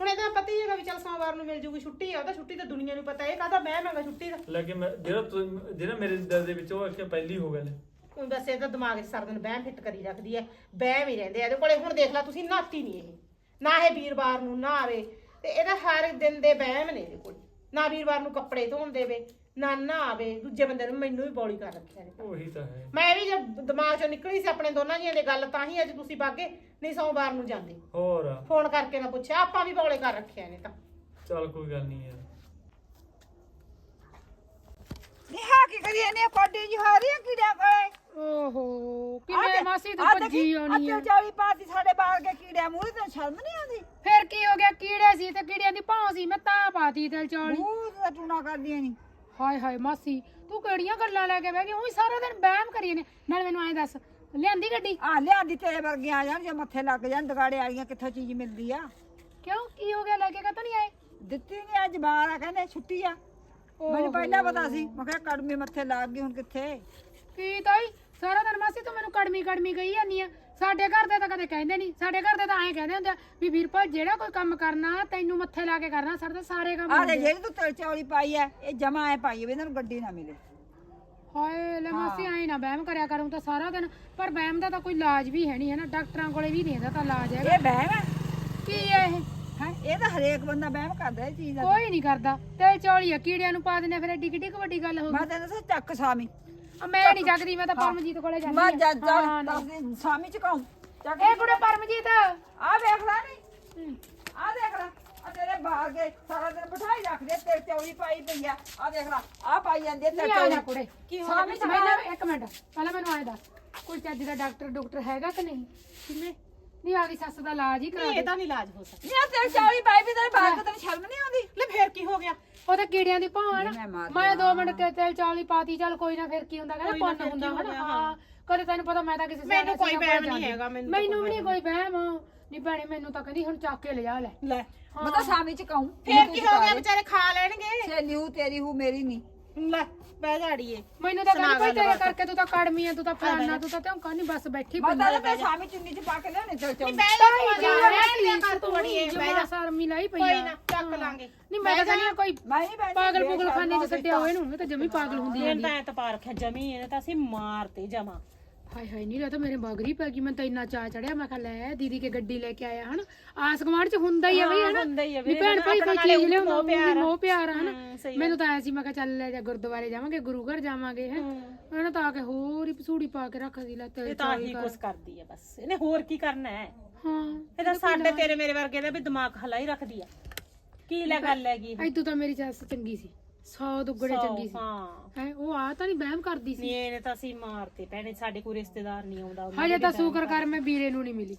ਹੁਣ ਇਹਦਾ ਪਤਾ ਹੀ ਹੈਗਾ ਵੀ ਚੱਲ ਸੋਮਵਾਰ ਨੂੰ ਮਿਲ ਜੂਗੀ ਛੁੱਟੀ ਆ ਉਹਦਾ ਛੁੱਟੀ ਤਾਂ ਦੁਨੀਆ ਨੂੰ ਪਤਾ ਇਹ ਕਾਹਦਾ ਬਹਿਮ ਹੈਗਾ ਛੁੱਟੀ ਦਾ। ਲੈ ਕੇ ਮੈਂ ਜਿਹੜਾ ਤੂੰ- ਜਿਹੜਾ ਮੇਰੇ ਦਿਲ ਦੇ ਵਿੱਚ ਉਹ ਇੱਕ ਪਹਿਲੀ ਹੋ ਗਿਆ ਲੈ। ਕੋਈ ਬਸ ਇਹਦਾ ਦਿਮਾਗ 'ਚ ਸਾਰਾ ਦਿਨ ਬਹਿਮ ਫਿੱਟ ਕਰੀ ਰੱਖਦੀ ਐ ਬਹਿਮ ਹੀ ਰਹਿੰਦੇ ਆ। ਇਹਦੇ ਕੋਲੇ ਹੁਣ ਦੇਖ ਲੈ ਤੁਸੀਂ ਨਾਤੀ ਨਹੀਂ ਇਹ। ਨਾ ਇਹ ਵੀਰਵਾਰ ਨੂੰ ਨਾ ਆਵੇ। ਤੇ ਇਹਦਾ ਹਰ ਦਿਨ ਦੇ ਬਹਿਮ ਨੇ ਇਹਦੇ ਕੋਲ। ਨਾ ਵੀਰਵਾਰ ਨੂੰ ਕੱਪੜੇ ਧੋਣ ਦੇਵੇ ਨਾ ਨਾ ਆਵੇ ਦੂਜੇ ਬੰਦੇ ਨੂੰ ਮੈਨੂੰ ਵੀ ਬੌਲੀ ਕਰ ਰੱਖਿਆ ਨੇ। ਉਹੀ ਤਾਂ ਹੈ। ਮੈਂ ਵੀ ਜਦ ਦਿਮਾਗ 'ਚੋਂ ਨਿਕਲੀ ਸੀ ਆਪਣੇ ਦੋਨਾਂ ਜੀਆਂ ਦੀ ਗੱਲ ਤਾਂ ਹੀ ਅੱਜ ਤੁਸੀਂ ਬਾਗੇ ਨਹੀਂ ਸੋਮਵਾਰ ਨੂੰ ਜਾਂਦੇ। ਹੋਰ। ਫੋਨ ਕਰਕੇ ਨਾ ਪੁੱਛਿਆ ਆਪਾਂ ਵੀ ਬੌਲੇ ਕਰ ਰੱਖਿਆ ਨੇ ਤਾਂ। ਚੱਲ ਕੋਈ ਗੱਲ ਨਹੀਂ ਯਾਰ। ਨਿਹਾ ਕੀ ਕਰੀ ਇਹਨੇ ਕੋਡੀ ਜੀ ਹੋ ਰਹੀ ਹੈ ਕੀੜਿਆਂ ਕੋਲੇ? ਓਹੋ ਕਿਵੇਂ ਤੇ- ਮਾਸੀ ਤੂੰ ਭੱਜੀ ਆਉਣੀ ਆ। ਤੇ ਜਾਲੀ ਪਾਤੀ ਸਾਡੇ ਬਾਹਰ ਕੇ ਕੀੜਿਆਂ ਮੂਹਰੇ ਤੇ ਸ਼ਰਮ ਨਹੀਂ ਆਉਂਦੀ? ਫਿਰ ਕੀ ਹੋ ਗਿਆ ਕੀੜੇ ਸੀ ਪਰਮਜੀਤ ਕੀੜਿਆਂ ਦੀ ਭਾਂ ਸੀ ਮੈਂ ਤਾਂ ਪਾਤੀ ਤੇਲ ਚੌਲੀ। ਬਹੁਤ ਦਾ ਟੂਣਾ ਕਰਦੀਆਂ ਨਹੀਂ ਹਾਏ ਹਾਏ ਮਾਸੀ ਤੂੰ ਕਿਹੜੀਆਂ ਗੱਲਾਂ ਲੈ ਕੇ ਬਹਿ ਗਈ? ਉਹੀ ਸਾਰਾ ਦਿਨ ਬਹਿਮ ਕਰੀ ਨੇ ਨਾਲ ਮੈਨੂੰ ਐਂ ਦੱਸ ਲਿਆਂਦੀ ਗੱਡੀ? ਆ ਲਿਆਂਦੀ ਤੇਰੇ ਵਰਗੀਆਂ ਆ ਜਾਣ ਜੇ ਮੱਥੇ ਲੱਗ ਜਾਣ ਦਗਾੜੇ ਵਾਲੀਆਂ ਕਿੱਥੋਂ ਚੀਜ਼ ਮਿਲਦੀ ਆ? ਕਿਉਂ? ਕੀ ਹੋ ਗਿਆ? ਲੈ ਕੇ ਕਦੋਂ ਨਹੀਂ ਆਏ? ਦਿੱਤੀ ਨਹੀਂ ਅੱਜ ਬਾਹਰ ਆ ਕਹਿੰਦੇ ਛੁੱਟੀ ਆ। ਮੈਨੂੰ ਪਹਿਲਾਂ ਪਤਾ ਸੀ। ਮੈਂ ਕਿਹਾ ਕੜਮੀ ਮੱਥੇ ਲੱਗ ਗਈ ਹੁਣ ਕਿੱਥੇ? ਕੀ ਤਾਈ? ਸਾਰਾ ਦਿਨ ਮਾਸੀ ਤੂੰ ਮੈਨੂੰ ਕੜਮੀ ਕੜਮੀ ਕਹੀ ਜਾਂਦੀ ਆ। ਸਾਡੇ ਘਰ ਦੇ ਤਾਂ ਕਦੇ ਕਹਿੰਦੇ ਨਹੀਂ ਸਾਡੇ ਘਰ ਦੇ ਤਾਂ ਐਂ ਕਹਿੰਦੇ ਹੁੰਦੇ ਆ ਵੀ ਵੀਰਪਾਲ ਜਿਹੜਾ ਕੋਈ ਕੰਮ ਕਰਨਾ ਤੈਨੂੰ ਮੱਥੇ ਲਾ ਕੇ ਕਰਨਾ ਸਾਡੇ ਤਾਂ ਸਾਰੇ ਕੰਮ ਆ ਹੁੰਦੇ ਲੈ ਜਿਹੜੀ ਤੂੰ ਤੇਲ ਚੌਲੀ ਪਾਈ ਐ ਇਹ ਜਮਾ ਐ ਪਾਈ ਇਹਨਾਂ ਨੂੰ ਗੱਡੀ ਨਾ ਮਿਲੇ। ਹਾਏ ਲੈ ਮਾਸੀ ਐਂ ਨਾ ਵਹਿਮ ਕਰਿਆ ਕਰੂੰ ਤਾਂ ਸਾਰਾ ਦਿਨ ਪਰ ਵਹਿਮ ਦਾ ਤਾਂ ਕੋਈ ਇਲਾਜ ਵੀ ਹੈ ਨਹੀਂ ਹੈ ਨਾ? ਡਾਕਟਰਾਂ ਕੋਲੇ ਵੀ ਨਹੀਂ ਇਹਦਾ ਤਾਂ ਇਲਾਜ ਹੈਗਾ। ਇਹ ਬਹਿਮ ਹੈ ਕੀ ਹੈ ਇਹ? ਹੈਂ? ਇਹ ਤਾਂ ਹਰੇਕ ਬੰਦਾ ਬਹਿਮ ਕਰਦਾ ਇਹ ਚੀਜ਼ ਦਾ। ਕੋਈ ਨਹੀਂ ਕਰਦਾ। ਤੇ ਚੌਲੀ ਆ ਕੀੜਿਆਂ ਨੂੰ ਪਾ ਦਿੰਦੇ ਫਿਰ ਐਡੀ ਕਿੱਡੀ ਕੁ ਵੱਡੀ ਗੱਲ ਹੋ ਮੈਂ ਤੈਨੂੰ ਦੱਸਾਂ ਚੱਕ ਸਾਮੀ ਮੈਂ ਨਹੀਂ ਜਗਦੀ ਮੈਂ ਤਾਂ ਪਰਮਜੀਤ ਕੋਲੇ ਜਾਂਦੀ ਮੈਂ ਹਾਂ। ਦੱਸ ਦਿਨ ਸਾਮੀ ਚ ਕਾਉਂ ਚੱਕ। ਇਹ ਕੁੜੇ ਪਰਮਜੀਤ। ਆ ਵੇਖ ਲੈ ਨਹੀਂ ਆ ਦੇਖ ਲੈ। ਆ ਤੇਰੇ ਬਾਹਰ ਦੇ ਸਾਰਾ ਦਿਨ ਬਿਠਾਈ ਰੱਖਦੇ ਤੇ ਚੌਲੀ ਪਾਈ ਪਈ ਆ। ਆ ਦੇਖ ਲੈ ਆ ਪਾਈ ਜਾਂਦੀ ਆ ਤੇ ਨਹੀਂ ਆ ਜਾ ਚੌਲੀ ਕੁੜੇ? ਕੀ ਮੈਨੂੰ ਇੱਕ ਮਿੰਟ। ਪਹਿਲਾਂ ਮੈਨੂੰ ਆਏ ਦੱਸ। ਕੋਈ ਚੱਜ ਦਾ ਡਾਕਟਰ ਡਾਕਟਰ ਹੈਗਾ ਕਿ ਨਹੀਂ? ਕਿੰਨੇ ਨਹੀਂ ਆਦੀ ਸੱਸ ਦਾ ਇਲਾਜ ਹੀ ਕਰਾ ਦੇ। ਤਾਂ ਨਹੀਂ ਇਲਾਜ ਹੋ ਸਕਦਾ। ਨਹੀਂ ਆ ਤੇਰੀ ਚੌਲੀ ਪਾਈ ਵੀ ਤੇਰੇ ਬਾਹਰ ਤੈਨੂੰ ਸ਼ਰਮ ਨਹੀਂ ਆਉਂਦੀ। ਲੈ ਫੇਰ ਕੀ ਹੋ ਗਿਆ? ਉਹ ਤਾਂ ਕੀੜਿਆਂ ਦੀ ਭਾਂ ਨਹੀਂ, ਮੈਂ ਮਾਰ ਮੈਂ 2 ਮਿੰਟ ਤੇ ਤੇਲ ਚੌਲੀ ਪਾਤੀ ਚੱਲ ਕੋਈ ਨਾ ਫਿਰ ਕੀ ਹੁੰਦਾ? ਕਹਿੰਦਾ ਨਾ ਪੁੰਨ ਹੁੰਦਾ ਕੀ ਹੋ ਹਨਾ? ਗਿਆ, ਹਾਂ। ਕਦੇ ਤੈਨੂੰ ਪਤਾ ਮੈਂ ਤਾਂ ਕਿਸੇ ਮੈਨੂੰ ਸਿਆਣੇ ਕੋਈ ਸਿਆਣੇ ਵਹਿਮ ਨਹੀਂ ਜਾਂਦੀ। ਹੈਗਾ, ਮੈਨੂੰ ਤਾਂ ਮੈਨੂੰ ਵੀ ਨਹੀਂ ਕੋਈ ਵਹਿਮ। ਨਹੀਂ ਭੈਣੇ ਮੈਨੂੰ ਤਾਂ ਕਹਿੰਦੀ ਹੁਣ ਚੱਕ ਕੇ ਲਿਜਾ ਲੈ। ਲੈ। ਮੈਂ ਤਾਂ ਸਾਮੀ ਚ ਕਾਉਂ ਫੇਰ ਕੀ ਹੋ ਗਿਆ? ਵਿਚਾਰੇ ਖਾ ਲੈਣਗੇ। ਸੇਲੀ ਹੂ ਤੇਰੀ ਹੂ ਮੇਰੀ ਨਹੀਂ। ਲੈ ਬਹਿ ਜਾੜੀਏ ਮੈਨੂੰ ਤਾਂ ਕਹਿੰਦੀ ਸੁਣਾ ਕੋਈ ਤੇਰੇ ਗੱਲਬਾਤ। ਕਰਕੇ ਤੂੰ ਤਾਂ ਕੜਮੀ ਆ ਤੂੰ ਤਾਂ ਫਲਾਨਾ ਤੂੰ ਤਾਂ ਧੌਂਕਾ ਨਹੀਂ ਬਸ ਬੈਠੀ ਮੈਂ ਪਈ ਤਾਂ ਤੇ ਸਾਮੀ ਚੁੰਨੀ ਚ ਪਾ ਕੇ ਲਿਆਉਣੀ ਤੇ ਚੌਲੀ। ਬਹਿ ਜਾ ਤੂੰ ਆ ਜਾ। ਰਹਿ ਲਿਆ ਕਰ ਤੂੰ ਬੜੀਏ ਬਹਿ ਜਮਾ ਜਾ। ਸ਼ਰਮੀ ਲਾਈ ਪਈ ਕੋਈ ਆ। ਨਾ ਚੱਕ ਲਾਂਗੇ। ਨਹੀਂ ਮੈਂ ਤਾਂ ਕਹਿੰਦੀ ਹਾਂ ਕੋਈ ਮੈਂ ਨਹੀਂ ਬੈਠੀ ਪਾਗਲ ਪੁਗਲ ਖਾਨੇ ਚ ਸੱਟਿਆ ਹੋਏ ਨੂੰ ਇਹ ਤਾਂ ਜਮੀ ਪਾਗਲ ਹੁੰਦੀ ਆ ਇਹ ਤਾਂ ਐ ਤਾਂ ਪਾ ਰੱਖਿਆ ਜਮੀ ਇਹਨੇ ਤਾਂ ਅਸੀਂ ਮਾਰਤੇ ਜਮਾ। ਹਾਏ ਹਾਏ ਇਹ ਤਾਂ ਮੇਰੇ ਬਾਗਰੀ ਪੈ ਗਈ ਮੈਂ ਤਾਂ ਇੰਨਾ ਚਾਹ ਚੜਿਆ ਮੈਂ ਕਿਹਾ ਲੈ ਦੀਦੀ ਕੇ ਗੱਡੀ ਲੈ ਕੇ ਆਇਆ ਹਨ? ਆਸ ਗੁਆਂਢ ਚ ਹੁੰਦਾ ਹੀ ਆ ਬਈ ਹਨਾ? ਹੁੰਦਾ ਹੀ ਆ ਵੀ ਵੀਰੇ, ਭੈਣ ਭਾਈ ਕੋਈ ਨਾਲੇ ਚੀਜ਼ ਲਿਆਉਂਦਾ ਪਿਆਰ। ਮੋਹ ਪਿਆਰ ਹਨਾ? ਮੈਨੂੰ ਤਾਂ ਐ ਸੀ ਮੈਂ ਕਿਹਾ ਚੱਲ ਲੈ ਜਾ ਗੁਰਦੁਆਰੇ ਜਾਵਾਂਗੇ ਗੁਰੂ ਘਰ ਜਾਵਾਂਗੇ ਹੈ? ਉਹਨਾਂ ਤਾਂ ਆ ਕੇ ਹੋਰ ਹੀ ਪਸੂੜੀ ਪਾ ਕੇ ਰੱਖ ਦੀ ਲੈ ਤੇ ਤਾਂ ਆਹੀ ਕੁਛ ਕਰਦੀ ਆ ਬਸ। ਇਹਨੇ ਹੋਰ ਕੀ ਕਰਨਾ ਹੈ? ਹਾਂ ਇਹਦਾ ਸਾਡੇ ਤੇਰੇ ਮੇਰੇ ਵਰਗੇ ਦਾ ਵੀ ਦਿਮਾਗ ਹਲਾਈ ਰੱਖਦੀ ਆ। ਕੀ ਲੈ ਗੱਲ ਹੈਗੀ ਐ ਤੂੰ ਤਾਂ ਮੇਰੀ ਸੱਸ ਚੰਗੀ ਸੀ। ਸੌ ਦੁੱਗੜੇ ਚੰਗੀ ਸੀ। ਹਾਂ। ਹੈ ਉਹ ਆ ਤਾਂ ਨਹੀਂ ਵਹਿਮ ਕਰਦੀ ਸੀ। ਨਹੀਂ ਇਹਨੇ ਤਾਂ ਅਸੀਂ ਮਾਰਤੇ। ਭੈਣੇ ਸਾਡੇ ਕੋਈ ਰਿਸ਼ਤੇਦਾਰ ਨਹੀਂ ਆਉਂਦਾ ਉਹਨਾਂ ਹਜੇ ਤਾਂ ਸ਼ੁਕਰ ਕਰ ਮੈਂ ਵੀਰੇ ਨੂੰ ਨਹੀਂ ਮਿਲੀ।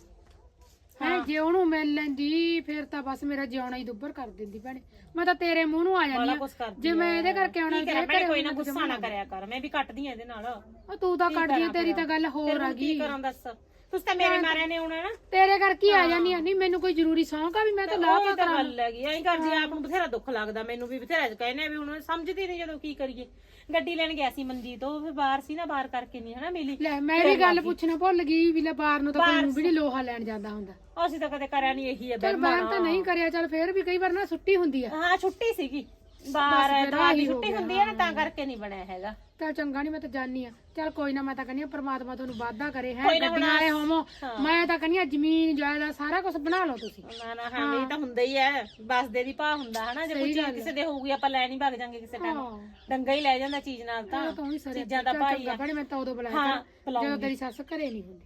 ਹੈ ਜੇ ਉਹਨੂੰ ਮਿਲ ਲੈਂਦੀ ਫਿਰ ਤਾਂ ਬਸ ਮੇਰਾ ਜਿਉਣਾ ਹੀ ਦੁੱਬਰ ਕਰ ਦਿੰਦੀ ਭੈਣੇ। ਮੈਂ ਤਾਂ ਤੇਰੇ ਮੂੰਹ ਨੂੰ ਆ ਜਾਂਦੀ ਆ ਕਰਦੀ ਜੇ ਮੈਂ ਇਹਦੇ ਕਰਕੇ ਆਉਣਾ ਕੀ ਕਰਾਂ ਭੈਣੇ ਕੋਈ ਨਾ ਗੁੱਸਾ ਨਾ ਕਰਿਆ ਕਰ। ਮੈਂ ਵੀ ਕੱਟਦੀ ਆ ਇਹਦੇ ਨਾਲ। ਉਹ ਤੂੰ ਤਾਂ ਕੱਢਦੀ ਆ, ਤੇਰੀ ਤਾਂ ਗੱਲ ਹੋਰ ਫਿਰ ਆ ਹੁਣ ਗਈ। ਕੀ ਕਰਾਂ ਦੱਸ? ਤੁਸੀਂ ਤਾਂ ਮੇਰੇ ਮਾਰਿਆਂ ਨੇ ਆਉਣਾ ਨਾ। ਤੇਰੇ ਕਰਕੇ ਹੀ ਆ ਜਾਂਦੀ ਆ। ਨਹੀਂ ਮੈਨੂੰ ਕੋਈ ਜ਼ਰੂਰੀ ਸੌਂਕ ਆ ਵੀ ਮੈਂ ਤਾਂ ਲਾ ਉਹ ਤਾਂ ਗੱਲ ਹੈਗੀ ਐਂ ਕਰਦੀ ਆਪ ਨੂੰ ਬਥੇਰਾ ਦੁੱਖ ਲੱਗਦਾ ਮੈਨੂੰ ਵੀ ਬਥੇਰਾ ਕਹਿੰਦੇ ਆ ਵੀ ਹੁਣ ਸਮਝਦੀ ਨਹੀਂ ਜਦੋਂ ਕੀ ਕਰੀਏ। ਗੱਡੀ ਲੈਣ ਗਿਆ ਸੀ ਮੰਦੀ ਤੋਂ ਫਿਰ ਬਾਹਰ ਸੀ ਨਾ ਬਾਹਰ ਕਰਕੇ ਨਹੀਂ ਹਨਾ ਮਿਲੀ। ਲੈ ਮੈਂ ਵੀ ਗੱਲ ਪੁੱਛਣਾ ਭੁੱਲ ਗਈ ਵੀ ਲੈ ਬਾਹਰ ਨੂੰ ਤਾਂ ਕੋਈ ਨੂੰ ਵੀ ਨਹੀਂ ਲੋਹਾ ਲੈਣ ਜਾਂਦਾ ਹੁੰਦਾ। ਅਸੀਂ ਤਾਂ ਕਦੇ ਕਰਿਆ ਨਹੀਂ ਇਹੀ ਹੈ ਚਲ ਮੈਂ ਤਾਂ ਨਹੀਂ ਕਰਿਆ ਚਲ ਫੇਰ ਵੀ ਕਈ ਵਾਰ ਨਾ ਛੁੱਟੀ ਹੁੰਦੀ ਆ। ਹਾਂ ਛੁੱਟੀ ਸੀਗੀ। ਬਾਹਰ ਐਤਵਾਰ ਦੀ ਛੁੱਟੀ ਹੁੰਦੀ ਹੈ ਨਾ ਤਾਂ ਕਰਕੇ ਨਹੀਂ ਬਣਿਆ ਹੈਗਾ। ਚਲ ਚੰਗਾ ਨਹੀਂ ਮੈਂ ਤਾਂ ਜਾਣੀ ਆ। ਚਲ ਕੋਈ ਨਾ ਮੈਂ ਤਾਂ ਕਹਿੰਦੀ ਆ ਪ੍ਰਮਾਤਮਾ ਤੁਹਾਨੂੰ ਵਾਅਦਾ ਕਰੇ ਹੈ ਕੋਈ ਨਾ ਮੈਂ ਤਾਂ ਕਹਿੰਦੀ ਆ ਜ਼ਮੀਨ ਜਾਇਦਾਦ ਸਾਰਾ ਕੁਝ ਬਣਾ ਲਓ ਤੁਸੀਂ। ਨਾ ਨਾ ਹਾਂ ਇਹ ਤਾਂ ਹੁੰਦਾ ਹੀ ਹੈ ਬਸਦੇ ਦੀ ਭਾਅ ਹੁੰਦਾ ਹਨਾ ਜੇ ਕੋਈ ਚੀਜ਼ ਕਿਸੇ ਦੇ ਹੋਊਗੀ ਆਪਾਂ ਲੈ ਨਹੀਂ ਭੱਗ ਜਾਂਗੇ ਕਿਸੇ ਟਾਈਮ ਡੰਗਾ ਹੀ ਲੈ ਜਾਂਦਾ ਚੀਜ਼ ਨਾਲ ਤਾਂ। ਤੂੰ ਚੀਜ਼ਾਂ ਦਾ ਭਾਈ ਆ। ਬੜੇ ਮੈਂ ਤਾਂ ਉਦੋਂ ਬੁਲਾਇਆ ਜਦੋਂ ਤੇਰੀ ਸੱਸ ਘਰੇ ਨਹੀਂ ਹੁੰਦੀ।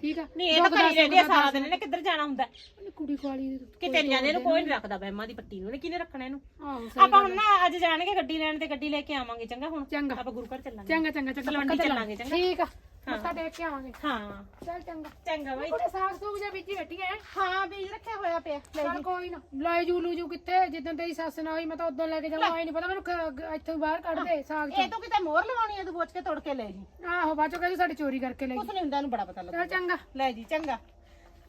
ਠੀਕ ਆ? ਨਹੀਂ ਇਹ ਤਾਂ ਕਰੀ ਰਹਿੰਦੀ ਆ ਸਾਰਾ ਦਿਨ ਇਹਨੇ ਕਿੱਧਰ ਜਾਣਾ ਹੁੰਦਾ? ਉਹਨੇ ਕੁੜੀ ਕਾਲੀ ਦੀ ਕਿਤੇ ਨਹੀਂ ਜਾਂਦੇ ਇਹਨੂੰ ਕੋਈ ਨਹੀਂ ਰੱਖਦਾ ਬਹਿਮਾਂ ਦੀ ਪੱਟੀ ਨੂੰ ਇਹਨੇ ਕਿਹਨੇ ਰੱਖਣਾ ਇਹਨੂੰ? ਆਹੋ ਸਹੀ ਆਪਾਂ ਹੁਣ ਨਾ ਅੱਜ ਜਾਣਗੇ ਗੱਡੀ ਲੈਣ ਤੇ ਗੱਡੀ ਲੈ ਕੇ ਆਵਾਂਗੇ ਚੰਗਾ ਹੁਣ? ਚੰਗਾ। ਆਪਾਂ ਗੁਰੂ ਘਰ ਚੱਲਾਂਗੇ। ਚੰਗਾ ਚੰਗਾ ਚੰਗਾ ਚੱਲਾਂਗੇ, ਚੰਗਾ? ਠੀਕ ਆ। ਮੱਥਾ ਟੇਕ ਕੇ ਆਵਾਂਗੇ। ਹਾਂ। ਚੱਲ ਚੰਗਾ। ਚੰਗਾ ਬਾਈ। ਉਹਦੇ ਸਾਗ ਸੂਗ ਜਿਹਾ ਬੀਜੀ ਬੈਠੀ ਐ? ਹਾਂ ਬੀਜ ਰੱਖਿਆ ਹੋਇਆ ਪਿਆ। ਚੱਲ ਕੋਈ ਨਾ। ਲੈ ਜੂ ਲੂ ਜੂ ਕਿੱਥੇ? ਜਿੱਦਾਂ ਤੇਰੀ ਸੱਸ ਨਾ ਹੋਈ ਮੈਂ ਤਾਂ ਉਦੋਂ ਲੈ ਕੇ ਜਾਵਾਂ। ਆਈ ਨਹੀਂ ਪਤਾ ਮੈਨੂੰ ਖ- ਇੱਥੋਂ ਬਾਹਰ ਕੱਢ ਦੇ ਸਾਗ ਇਹ ਤੂੰ ਕਿਤੇ ਮੋਹਰ ਲਵਾਉਣੀ ਹੈ ਤੂੰ ਬੋਚ ਕੇ ਤੋੜ ਕੇ ਲੈ ਜੀ। ਆਹੋ ਬਾਚੋ ਕਹਿੰਦੀ ਸਾਡੀ ਚੋਰੀ ਕਰਕੇ ਲੈ ਗਈ ਕੁਛ ਨਹੀਂ ਹੁੰਦਾ ਇਹਨੂੰ ਬੜਾ ਪਤਾ ਚੱਲ ਲੱਗਦਾ ਚੰਗਾ। ਲੈ ਜੀ ਚੰਗਾ।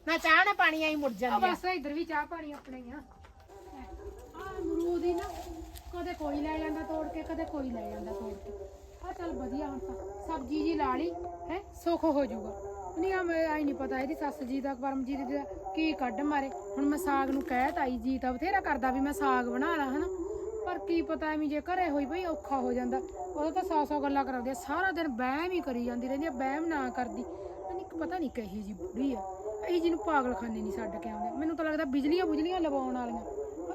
ਨਾ ਚਾਹ ਨਾ ਪਾਣੀ ਆਈ ਮੁੜ ਆ ਜਾਂਦੀ ਆ ਬਸ ਇੱਧਰ ਵੀ ਚਾਹ ਪਾਣੀ ਆਪਣੇ ਹੀ ਆ। ਆ ਅਮਰੂਦ ਹੀ ਨਾ ਕਦੇ ਕੋਈ ਲੈ ਜਾਂਦਾ ਤੋੜ ਕੇ ਕਦੇ ਕੋਈ ਲੈ ਜਾਂਦਾ ਤੋੜ ਕੇ। ਆ ਚੱਲ ਵਧੀਆ ਹੁਣ ਤਾਂ। ਸਬਜੀ ਜੀ ਲਾ ਲਈ, ਹੈ, ਸੁੱਖ ਹੋ ਜਾਊਗਾ। ਨਹੀਂ ਆ ਮੈਂ ਆਈ ਨਹੀਂ ਪਤਾ ਇਹਦੀ ਸੱਸ ਜੀ ਦਾ, ਪਰਮਜੀਤ ਜੀ ਦਾ ਕੀ ਕੱਢ ਮਾਰੇ। ਹੁਣ ਮੈਂ ਸਾਗ ਨੂੰ ਕਹਿ ਤਾਈ ਜੀ ਤਾਂ ਬਥੇਰਾ ਕਰਦਾ ਵੀ ਮੈਂ ਸਾਗ ਬਣਾ ਲਾ, ਹਨਾ। ਪਰ ਕੀ ਪਤਾ ਐਵੇਂ ਜੇ ਘਰੇ ਹੋਈ ਬਈ ਔਖਾ ਹੋ ਜਾਂਦਾ। ਉਹਦਾ ਤਾਂ ਸੌ ਸੌ ਗੱਲਾਂ ਕਰਾਉਂਦੀ ਆ, ਸਾਰਾ ਦਿਨ ਬਹਿਮ ਹੀ ਕਰੀ ਜਾਂਦੀ ਰਹਿੰਦੀ ਆ ਬਹਿਮ ਨਾ ਕਰਦੀ। ਨਹੀਂ, ਪਤਾ ਨਹੀਂ ਕਹੀ ਜੀ ਬੁੜੀ ਆ। ਇਹ ਜਿਹਨੂੰ ਪਾਗਲਖਾਨੇ ਨਹੀਂ ਛੱਡ ਕੇ ਆਉਂਦੇ। ਮੈਨੂੰ ਤਾਂ ਲੱਗਦਾ ਬਿਜਲੀਆਂ ਬੁਜਲੀਆਂ ਲਵਾਉਣ ਵਾਲੀਆਂ।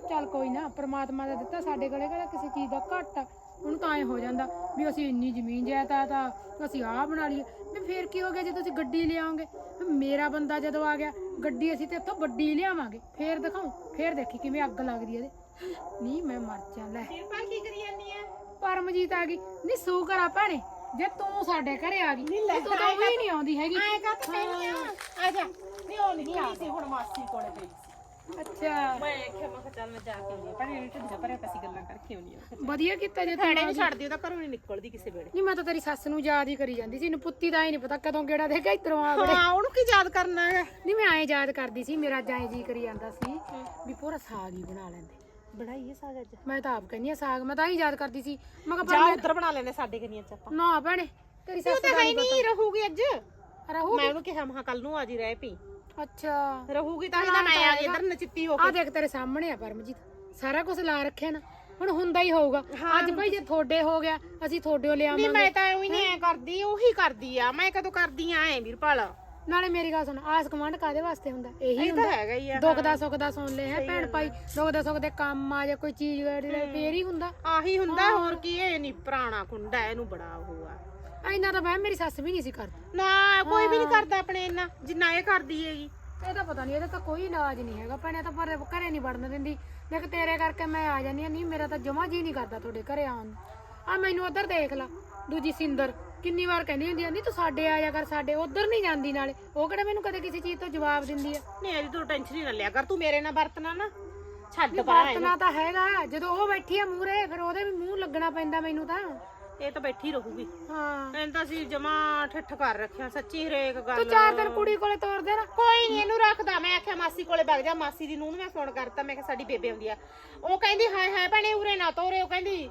ਚੱਲ ਕੋਈ ਨਾ, ਪ੍ਰਮਾਤਮਾ ਦਾ ਦਿੱਤਾ ਸਾਡੇ ਕੋਲੇ, ਕਿਹੜਾ ਕਿਸੇ ਚੀਜ਼ ਦਾ ਘੱਟ ਆ। ਹੁਣ ਤਾਂ ਐ ਹੋ ਜਾਂਦਾ ਵੀ ਅਸੀਂ ਇੰਨੀ ਜ਼ਮੀਨ ਜਾਇਦਾਦ ਆ ਅਸੀਂ ਆਹ ਬਣਾ ਲਈਏ। ਵੀ ਫੇਰ ਕੀ ਹੋ ਗਿਆ ਜੇ ਤੁਸੀਂ ਗੱਡੀ ਲਿਆਓਗੇ? ਮੇਰਾ ਬੰਦਾ ਜਦੋਂ ਆ ਗਿਆ ਗੱਡੀ ਅਸੀਂ ਤੇ ਇੱਥੋਂ ਵੱਡੀ ਲਿਆਵਾਂਗੇ। ਫੇਰ ਦਿਖਾਉ ਫੇਰ ਦੇਖੀ ਕਿਵੇਂ ਅੱਗ ਲੱਗਦੀ ਇਹਦੇ। ਨਹੀਂ ਮੈਂ ਮਰ ਜਾ ਲੈ। ਕਿਰਪਾ ਕੀ ਕਰੀ ਜਾਂਦੀ ਆ? ਪਰਮਜੀਤ ਆ ਗਈ। ਨਹੀਂ ਸੂ ਕਰਾ ਭੈਣੇ ਜੇ ਤੂੰ ਸਾਡੇ ਘਰੇ ਆ ਗਈ ਤੂੰ ਤਾਂ ਵੀ ਨਹੀਂ ਆਉਂਦੀ ਹੈਗੀ। ਆਏ ਕਾ ਤੇ ਆ। ਆ ਜਾ। ਨਹੀਂ ਉਹ ਨਹੀਂ ਗਈ ਸੀ ਹੁਣ ਮਾਸੀ ਕੋਲੇ ਗਈ ਸੀ। ਅੱਛਾ। ਮੈਂ ਆਖਿਆ ਮੈਂ ਕਿਹਾ ਚੱਲ ਮੈਂ ਜਾ ਕੇ ਆਉਂਦੀ ਆ ਪਰ ਇਹਨੇ ਢਿੱਡ ਜਾ ਭਰਿਆ ਪੈਸੀ ਗੱਲਾਂ ਕਰਕੇ ਆਉਂਦੀ ਆ ਵਧੀਆ ਕੀਤਾ ਜੇ ਤੂੰ ਭੈਣੇ ਨਹੀਂ ਛੱਡਦੀ ਉਹਦਾ ਘਰੋਂ ਨਹੀਂ ਨਿਕਲਦੀ ਕਿਸੇ ਵੇਲੇ। ਨਹੀਂ ਮੈਂ ਤਾਂ ਤੇਰੀ ਸੱਸ ਨੂੰ ਯਾਦ ਹੀ ਕਰੀ ਜਾਂਦੀ ਸੀ। ਇਹਨੂੰ ਪੁੱਤੀ ਦਾ ਹੀ ਨਹੀਂ ਪਤਾ ਕਦੋਂ ਕਿਹੜਾ ਦੇ ਕੇ ਇਧਰੋਂ ਆ ਵੜੇ। ਹਾਂ ਉਹਨੂੰ ਕੀ ਯਾਦ ਕਰਨਾ ਹੈ? ਨਹੀਂ ਮੈਂ ਐਂ ਯਾਦ ਕਰਦੀ ਸੀ ਮੇਰਾ ਅੱਜ ਐਂ ਜੀ ਕਰੀ ਜਾਂਦਾ ਸੀ ਵੀ ਪੂਰਾ ਸਾਗ ਹੀ ਬਣਾ ਲੈਂਦੇ। ਬਣਾਈਏ ਸਾਗ ਅੱਜ? ਮੈਂ ਤਾਂ ਆਪ ਕਹਿੰਦੀ ਆ ਸਾਗ ਮੈਂ ਤਾਂ ਹੀ ਯਾਦ ਕਰਦੀ ਸੀ। ਮੈਂ ਕਿਹਾ ਜਾ ਪਰ ਉੱਧਰ ਬਣਾ ਲੈਨੇ ਸਾਡੇ ਚ ਆਪਾਂ। ਨਾ ਭੈਣੇ ਤੇਰੀ ਸੱਸ ਨਹੀਂ ਰਹੂਗੀ ਅੱਜ। ਰਹੂ ਮੈਂ ਉਹਨੂੰ ਕਿਹਾ ਮਹਾ ਕੱਲ ਨੂੰ ਆ ਜੀ ਰਹਿ ਪਈ ਅੱਛਾ। ਰਹੂਗੀ ਤਾਂ ਤਾਂ ਮੈਂ ਆ ਗਈ ਇੱਧਰ ਨਚਿੱਤੀ ਹੋ ਆ ਦੇਖ ਤੇਰੇ ਸਾਹਮਣੇ ਆ ਪਰਮਜੀਤ। ਸਾਰਾ ਕੁਝ ਲਾ ਰੱਖਿਆ ਨਾ। ਹੁਣ ਹੁੰਦਾ ਹੀ ਹੋਊਗਾ। ਅੱਜ ਭਾਈ ਜੇ ਤੁਹਾਡੇ ਹੋ ਗਿਆ ਅਸੀਂ ਤੁਹਾਡੇ ਨਹੀਂ ਲਿਆਵਾਂਗੇ। ਮੈਂ ਤਾਂ ਉਹੀ ਨਹੀਂ ਐ ਕਰਦੀ ਉਹੀ ਕਰਦੀ ਆ। ਮੈਂ ਕਦੋਂ ਕਰਦੀ ਆ ਐ ਵੀਰਪਾਲ ਨਾਲੇ ਮੇਰੀ ਗੱਲ ਸੁਣ ਆਸ ਕਮਾਂਡ ਕਾਦੇ ਵਾਸਤੇ ਹੁੰਦਾ? ਇਹੀ ਇਹ ਤਾਂ ਹੁੰਦਾ। ਹੈਗਾ ਹੀ ਆ ਦੁੱਖ ਦਾ ਸੁੱਖ ਦਾ ਸੁਣ ਲੈ ਹੈ ਭੈਣ ਭਾਈ? ਦੁੱਖ ਦਾ ਸੁੱਖ ਦੇ ਕੰਮ ਆ ਜਾਂ ਕੋਈ ਚੀਜ਼ ਵੜੀ ਫੇਰ ਹੀ ਹੁੰਦਾ। ਆਹੀ ਹੁੰਦਾ ਹੋਰ ਕੀ ਇਹ ਨਹੀਂ ਪੁਰਾਣਾ ਕੁੰਡਾ ਇਹਨੂੰ ਬੜਾ ਉਹ ਆ। ਇੰਨਾ ਤਾਂ ਮੈਂ ਮੇਰੀ ਸੱਸ ਵੀ ਨਹੀਂ ਸੀ ਕਰਦੀ। ਨਾ ਕੋਈ ਵੀ ਨਹੀਂ ਕਰਦਾ ਆਪਣੇ ਇੰਨਾ ਜਿੰਨਾ ਇਹ ਕਰਦੀ ਹੈਗੀ। ਇਹਦਾ ਪਤਾ ਨਹੀਂ ਇਹਦਾ ਤਾਂ ਕੋਈ ਇਲਾਜ ਨਹੀਂ ਹੈਗਾ। ਭੈਣੇ ਤਾਂ ਪਰ ਘਰੇ ਨਹੀਂ ਵੜਨ ਦਿੰਦੀ। ਦੇਖ ਤੇਰੇ ਕਰਕੇ ਮੈਂ ਆ ਜਾਂਦੀ ਆ ਨਹੀਂ ਮੇਰਾ ਤਾਂ ਜਮਾ ਜੀ ਨਹੀਂ ਕਰਦਾ ਤੁਹਾਡੇ ਘਰੇ ਆਉਣ ਨੂੰ। ਆ ਮੈਨੂੰ ਉਧਰ ਦੇਖ ਲਾ। ਦੂਜੀ ਸਿੰਦਰ ਕਿੰਨੀ ਵਾਰ ਕਹਿੰਦੀ ਹੁੰਦੀ ਆ ਨਹੀਂ ਤੂੰ ਸਾਡੇ ਆ ਜਾ ਕਰ ਸਾਡੇ ਉਧਰ ਨਹੀਂ ਜਾਂਦੀ ਨਾਲੇ। ਉਹ ਕਿਹੜਾ ਮੈਨੂੰ ਕਦੇ ਕਿਸੇ ਚੀਜ਼ ਤੋਂ ਜਵਾਬ ਦਿੰਦੀ ਆ? ਨਹੀਂ ਇਹਦੀ ਤੂੰ ਟੈਨਸ਼ਨ ਹੀ ਨਾ ਲਿਆ ਕਰ। ਤੂੰ ਮੇਰੇ ਨਾਲ ਵਰਤਣਾ ਨਾ। ਛੱਡ ਪਰਾਂ ਵਰਤਣਾ ਤਾਂ ਹੈਗਾ। ਜਦੋਂ ਉਹ ਬੈਠੀ ਆ ਮੂਰੇ ਫਿਰ ਉਹਦੇ ਵੀ ਮੂੰਹ ਲੱਗਣਾ ਪੈਂਦਾ ਮੈਨੂੰ ਤਾਂ। ਇਹ ਤਾਂ ਬੈਠੀ ਰਹੂਗੀ। ਹਾਂ। ਇਹਨੂੰ ਤਾਂ ਸੀ ਜਮਾ ਠੱਠ ਕਰ ਰੱਖਿਆ ਸੱਚੀ ਹਰੇਕ ਗੱਲ। ਤੂੰ ਚਾਰ ਦਿਨ ਕੁੜੀ ਕੋਲੇ ਤੋਰ ਦੇ ਨਾ। ਕੋਈ ਨਹੀਂ ਇਹਨੂੰ ਰੱਖਦਾ। ਮੈਂ ਆਖਿਆ ਮਾਸੀ ਕੋਲੇ ਵਗ ਜਾ। ਮਾਸੀ ਦੀ ਨੂੰਹ ਨੂੰ ਮੈਂ ਫੋਨ ਕਰਤਾ। ਮੈਂ ਕਿਹਾ ਸਾਡੀ ਬੇਬੇ ਆਉਂਦੀ ਆ। ਉਹ ਕਹਿੰਦੀ ਹਾਏ ਹਾਏ ਭੈਣੇ ਉਰੇ ਨਾ ਤੋਰੇ। ਉਹ ਕਹਿੰਦੀ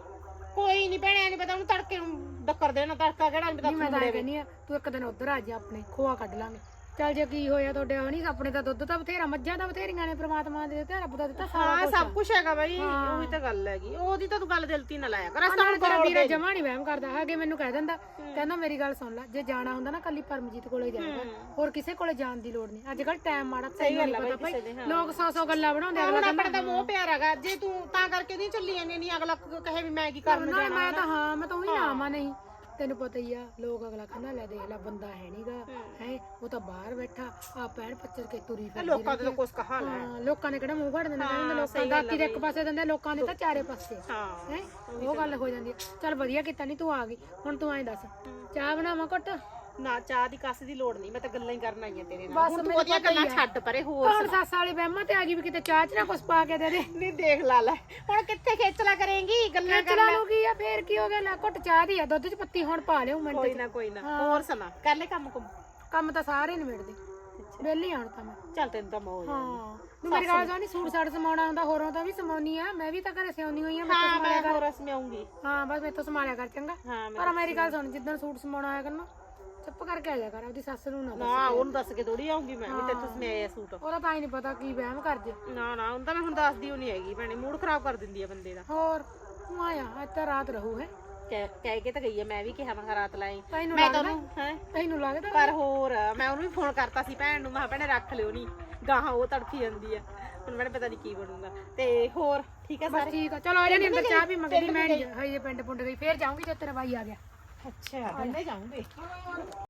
ਕੋਈ ਨਹੀਂ ਭੈਣੇ ਨਹੀਂ ਪਤਾ ਉਹਨੂੰ ਤੜਕੇ ਨੂੰ ਡੱਕਰ ਦੇਣਾ। ਤੜਕਾ ਕਿਹੜਾ ਨਹੀਂ ਪਤਾ ਨਹੀਂ ਮੈਂ ਤਾਂ ਐਂ ਕਹਿੰਦੀ ਆ ਤੂੰ ਇੱਕ ਦਿਨ ਉਧਰ ਆ ਜਾ ਆਪਣੇ। ਖੋਆ ਕੱਢ ਲਾਂਗੇ। ਚੱਲ ਜੇ ਕੀ ਹੋਇਆ ਤੁਹਾਡੇ ਉਹ ਨਹੀਂ ਆਪਣੇ ਤਾਂ ਦੁੱਧ ਤਾਂ ਬਥੇਰਾ ਮੱਝਾਂ ਤਾਂ ਬਥੇਰੀਆਂ ਨੇ ਪ੍ਰਮਾਤਮਾ ਦੇ ਦਿੱਤੇ ਰੱਬ ਦਾ ਦਿੱਤਾ ਸਾਰਾ ਹਾਂ ਕੁਛ। ਸਭ ਕੁਝ ਹੈਗਾ ਬਾਈ ਉਹੀ ਤਾਂ ਗੱਲ ਹੈਗੀ ਉਹਦੀ ਤਾਂ ਤੂੰ ਗੱਲ ਦਿਲ ਤੀ ਨਾ ਲਾਇਆ ਕਰ ਅਸਾਂ ਨਾਲ ਤੇਰਾ ਵੀਰਾ ਜਮਾ ਨਹੀਂ ਵਹਿਮ ਕਰਦਾ ਹੈਗੇ ਮੈਨੂੰ ਕਹਿ ਦਿੰਦਾ ਕਹਿੰਦਾ ਮੇਰੀ ਗੱਲ ਸੁਣ ਲੈ ਜੇ ਜਾਣਾ ਹੁੰਦਾ ਨਾ ਕੱਲੀ ਪਰਮਜੀਤ ਕੋਲੇ ਜਾਏਗਾ ਹੋਰ ਕਿਸੇ ਕੋਲੇ ਜਾਣ ਦੀ ਲੋੜ ਨਹੀਂ ਅੱਜ ਕੱਲ ਟਾਈਮ ਮਾੜਾ ਤੈਨੂੰ ਨਹੀਂ ਪਤਾ ਭਾਈ ਲੋਕ ਸੌ ਸੌ ਗੱਲਾਂ ਬਣਾਉਂਦੇ ਅਗਲਾ ਹੁਣ ਆਪਣੇ ਤਾਂ ਮੋਹ ਪਿਆਰ ਹੈਗਾ ਜੇ ਤੂੰ ਤਾਂ ਕਰਕੇ ਨਹੀਂ ਚੱਲੀ ਜਾਂਦੀ ਨਹੀਂ ਅਗਲਾ ਕਹੇ ਵੀ ਮੈਂ ਕੀ ਕਰਨ ਨਾਲੇ ਮੈਂ ਤਾਂ ਹਾਂ ਮੈਂ ਤਾਂ ਉਹੀ ਨਾ ਆਵਾਂ ਨਹੀਂ। ਤੈਨੂੰ ਪਤਾ ਹੀ ਆ ਲੋਕ ਅਗਲਾ ਕਹਿੰਦਾ ਲੈ ਦੇਖ ਲੈ ਬੰਦਾ ਹੈ ਨਹੀਂਗਾ ਹੈ। ਉਹ ਤਾਂ ਬਾਹਰ ਬੈਠਾ ਆ ਪੈਣ ਪੱਚਰ ਕੇ ਤੁਰੀ ਫਿਰਦੀ ਲੋਕਾਂ ਦਾ ਕੁਛ ਕਹਾ ਲੈ। ਲੋਕਾਂ ਨੇ ਕਿਹੜਾ ਮੂੰਹ ਫੜ ਦਿੰਦੇ ਕਹਿੰਦੇ ਲੋਕਾਂ ਦੇ ਇੱਕ ਪਾਸੇ ਦਿੰਦੇ ਲੋਕਾਂ ਨੇ ਤਾਂ ਚਾਰੇ ਪਾਸੇ। ਹਾਂ ਹੈ ਉਹ ਗੱਲ ਹੋ ਜਾਂਦੀ ਹੈ ਚੱਲ ਵਧੀਆ ਕੀਤਾ ਨਹੀਂ ਤੂੰ ਆ ਗਈ ਹੁਣ ਤੂੰ ਐਂ ਦੱਸ ਚਾਹ ਬਣਾਵਾਂ ਘੁੱਟ? ਨਾ ਚਾਹ ਦੀ ਕਾਸੇ ਦੀ ਲੋੜ ਨਹੀਂ ਮੈਂ ਤਾਂ ਗੱਲਾਂ ਹੀ ਕਰਨ ਆਈ ਆ ਤੇਰੇ ਨਾਲ। ਬਸ ਹੁਣ ਤੂੰ ਮੈਨੂੰ ਉਹਦੀਆਂ ਪਤਾ ਹੀ ਗੱਲਾਂ ਆ। ਛੱਡ ਪਰੇ ਹੋਰ ਹੁਣ ਸੱਸ ਵਾਲੇ ਵਹਿਮਾਂ ਤੇ ਆ ਗਈ ਵੀ ਕਿਤੇ ਚਾਹ ਚ ਨਾ ਕੁਛ ਪਾ ਕੇ ਦੇ ਦੇ। ਨਹੀਂ ਦੇਖ ਲਾ ਲੈ। ਹੁਣ ਕਿੱਥੇ ਖੇਚਲਾ ਕਰੇਂਗੀ ਗੱਲਾਂ ਕਰ ਚਲਾ ਲੂਗੀ ਆ ਫੇਰ ਕੀ ਹੋ ਗਿਆ? ਲੈ ਘੁੱਟ ਚਾਹ ਦੀ ਆ ਦੁੱਧ ਚ ਪੱਤੀ ਹੁਣ ਪਾ ਲਿਓ ਮਿੰਟ ਕੋਈ ਨਾ ਕੋਈ ਨਾ। ਹੋਰ ਸੁਣਾ ਕਰ ਲੈ ਕੰਮ ਕੁਮ। ਕੰਮ ਤਾਂ ਸਾਰੇ ਨਿਬੜਦੇ ਵਿਹਲੀ ਆਣ ਤਾਂ ਮੈਂ। ਚੱਲ ਤੈਨੂੰ ਤਾਂ ਆ। ਹਾਂ। ਤੂੰ ਮੇਰੀ ਗੱਲ ਸੁਣੀ। ਸੂਟ ਸਾੜ ਸਮਾਉਣਾ ਹੁੰਦਾ ਹੋਰਾਂ ਤਾਂ ਵੀ ਸਮਾਉਣੀ ਆ। ਮੈਂ ਵੀ ਤਾਂ ਘਰੇ ਸਿਆਉਣੀ ਹੋਈ ਆ ਮੈਂ ਹਾਂ ਮੈਂ ਹੋਰ ਰਸਮ ਆਉਂਗੀ ਹਾਂ ਬਸ ਮੇਰੇ ਤੋਂ ਸੰਭਾਲਿਆ ਕਰ ਚੰਗਾ। ਹਾਂ ਪਰ ਮੇਰੀ ਗੱਲ ਸੁਣ ਜਿੱਦਣ ਸੂਟ ਸਮਾਉਣਾ ਆਇਆ ਕਰਨਾ ਚੁੱਪ ਕਰਕੇ ਆ ਜਾ ਕਰ ਆਪਦੀ ਸੱਸ ਨੂੰ ਨਾ ਦੱਸ। ਨਾ ਉਹਨੂੰ ਦੱਸ ਕੇ ਥੋੜੀ ਆਉਂਗੀ ਮੈਂ ਵੀ ਤੈਨੂੰ ਸਮਿਆਇਆ ਸੂਟ। ਉਹਦਾ ਤਾਂ ਹੀ ਨਹੀਂ ਪਤਾ ਕੀ ਵਹਿਮ ਕਰ ਜੇ ਨਾ ਨਾ ਹੁਣ ਤਾਂ ਮੈਂ ਹੁਣ ਦੱਸਦੀ ਹੋਣੀ ਹੈਗੀ ਭੈਣੇ ਮੂਡ ਖਰਾਬ ਕਰ ਦਿੰਦੀ ਆ ਬੰਦੇ ਦਾ। ਹੋਰ ਤੂੰ ਆਇਆ ਅੱਜ ਤਾਂ ਰਾਤ ਰਹੂ ਹੈ। ਕਹਿ ਕਹਿ ਕੇ ਤਾਂ ਗਈ ਆ ਮੈਂ ਵੀ ਕਿਹਾ ਮੈਂ ਕਿਹਾ ਰਾਤ ਲਾਈ। ਤੈਨੂੰ ਮੈਂ ਲੱਗਦਾ ਤਾਂ ਉਹਨੂੰ ਹੈ? ਤੈਨੂੰ ਲੱਗਦਾ ਪਰ ਹੋਰ ਮੈਂ ਉਹਨੂੰ ਵੀ ਫੋਨ ਕਰਤਾ ਸੀ ਭੈਣ ਨੂੰ ਮੈਂ ਕਿਹਾ ਭੈਣੇ ਰੱਖ ਲਿਓ ਨਹੀਂ। ਗਾਹਾਂ ਉਹ ਤੜਫੀ ਜਾਂਦੀ ਆ। ਹੁਣ ਮੈਨੂੰ ਪਤਾ ਨਹੀਂ ਕੀ ਬਣੂਗਾ। ਤੇ ਹੋਰ ਠੀਕ ਆ ਸਾਰੇ? ਠੀਕ ਆ। ਚਲੋ ਆ ਜਾਣੀ ਅੰਦਰ ਚਾਹ ਵੀ ਮੰਗਦੀ ਮੈਂ ਨਹੀਂ ਹਜੇ ਪਿੰਡ ਪੁੰਡ ਗਈ ਫੇਰ ਜਾਊਂਗੀ ਜਦ ਤੇਰਾ ਬਾਈ ਆ ਗਿਆ। ਅੱਛਾ ਕਹਿੰਦੇ ਜਾਉਂਗੇ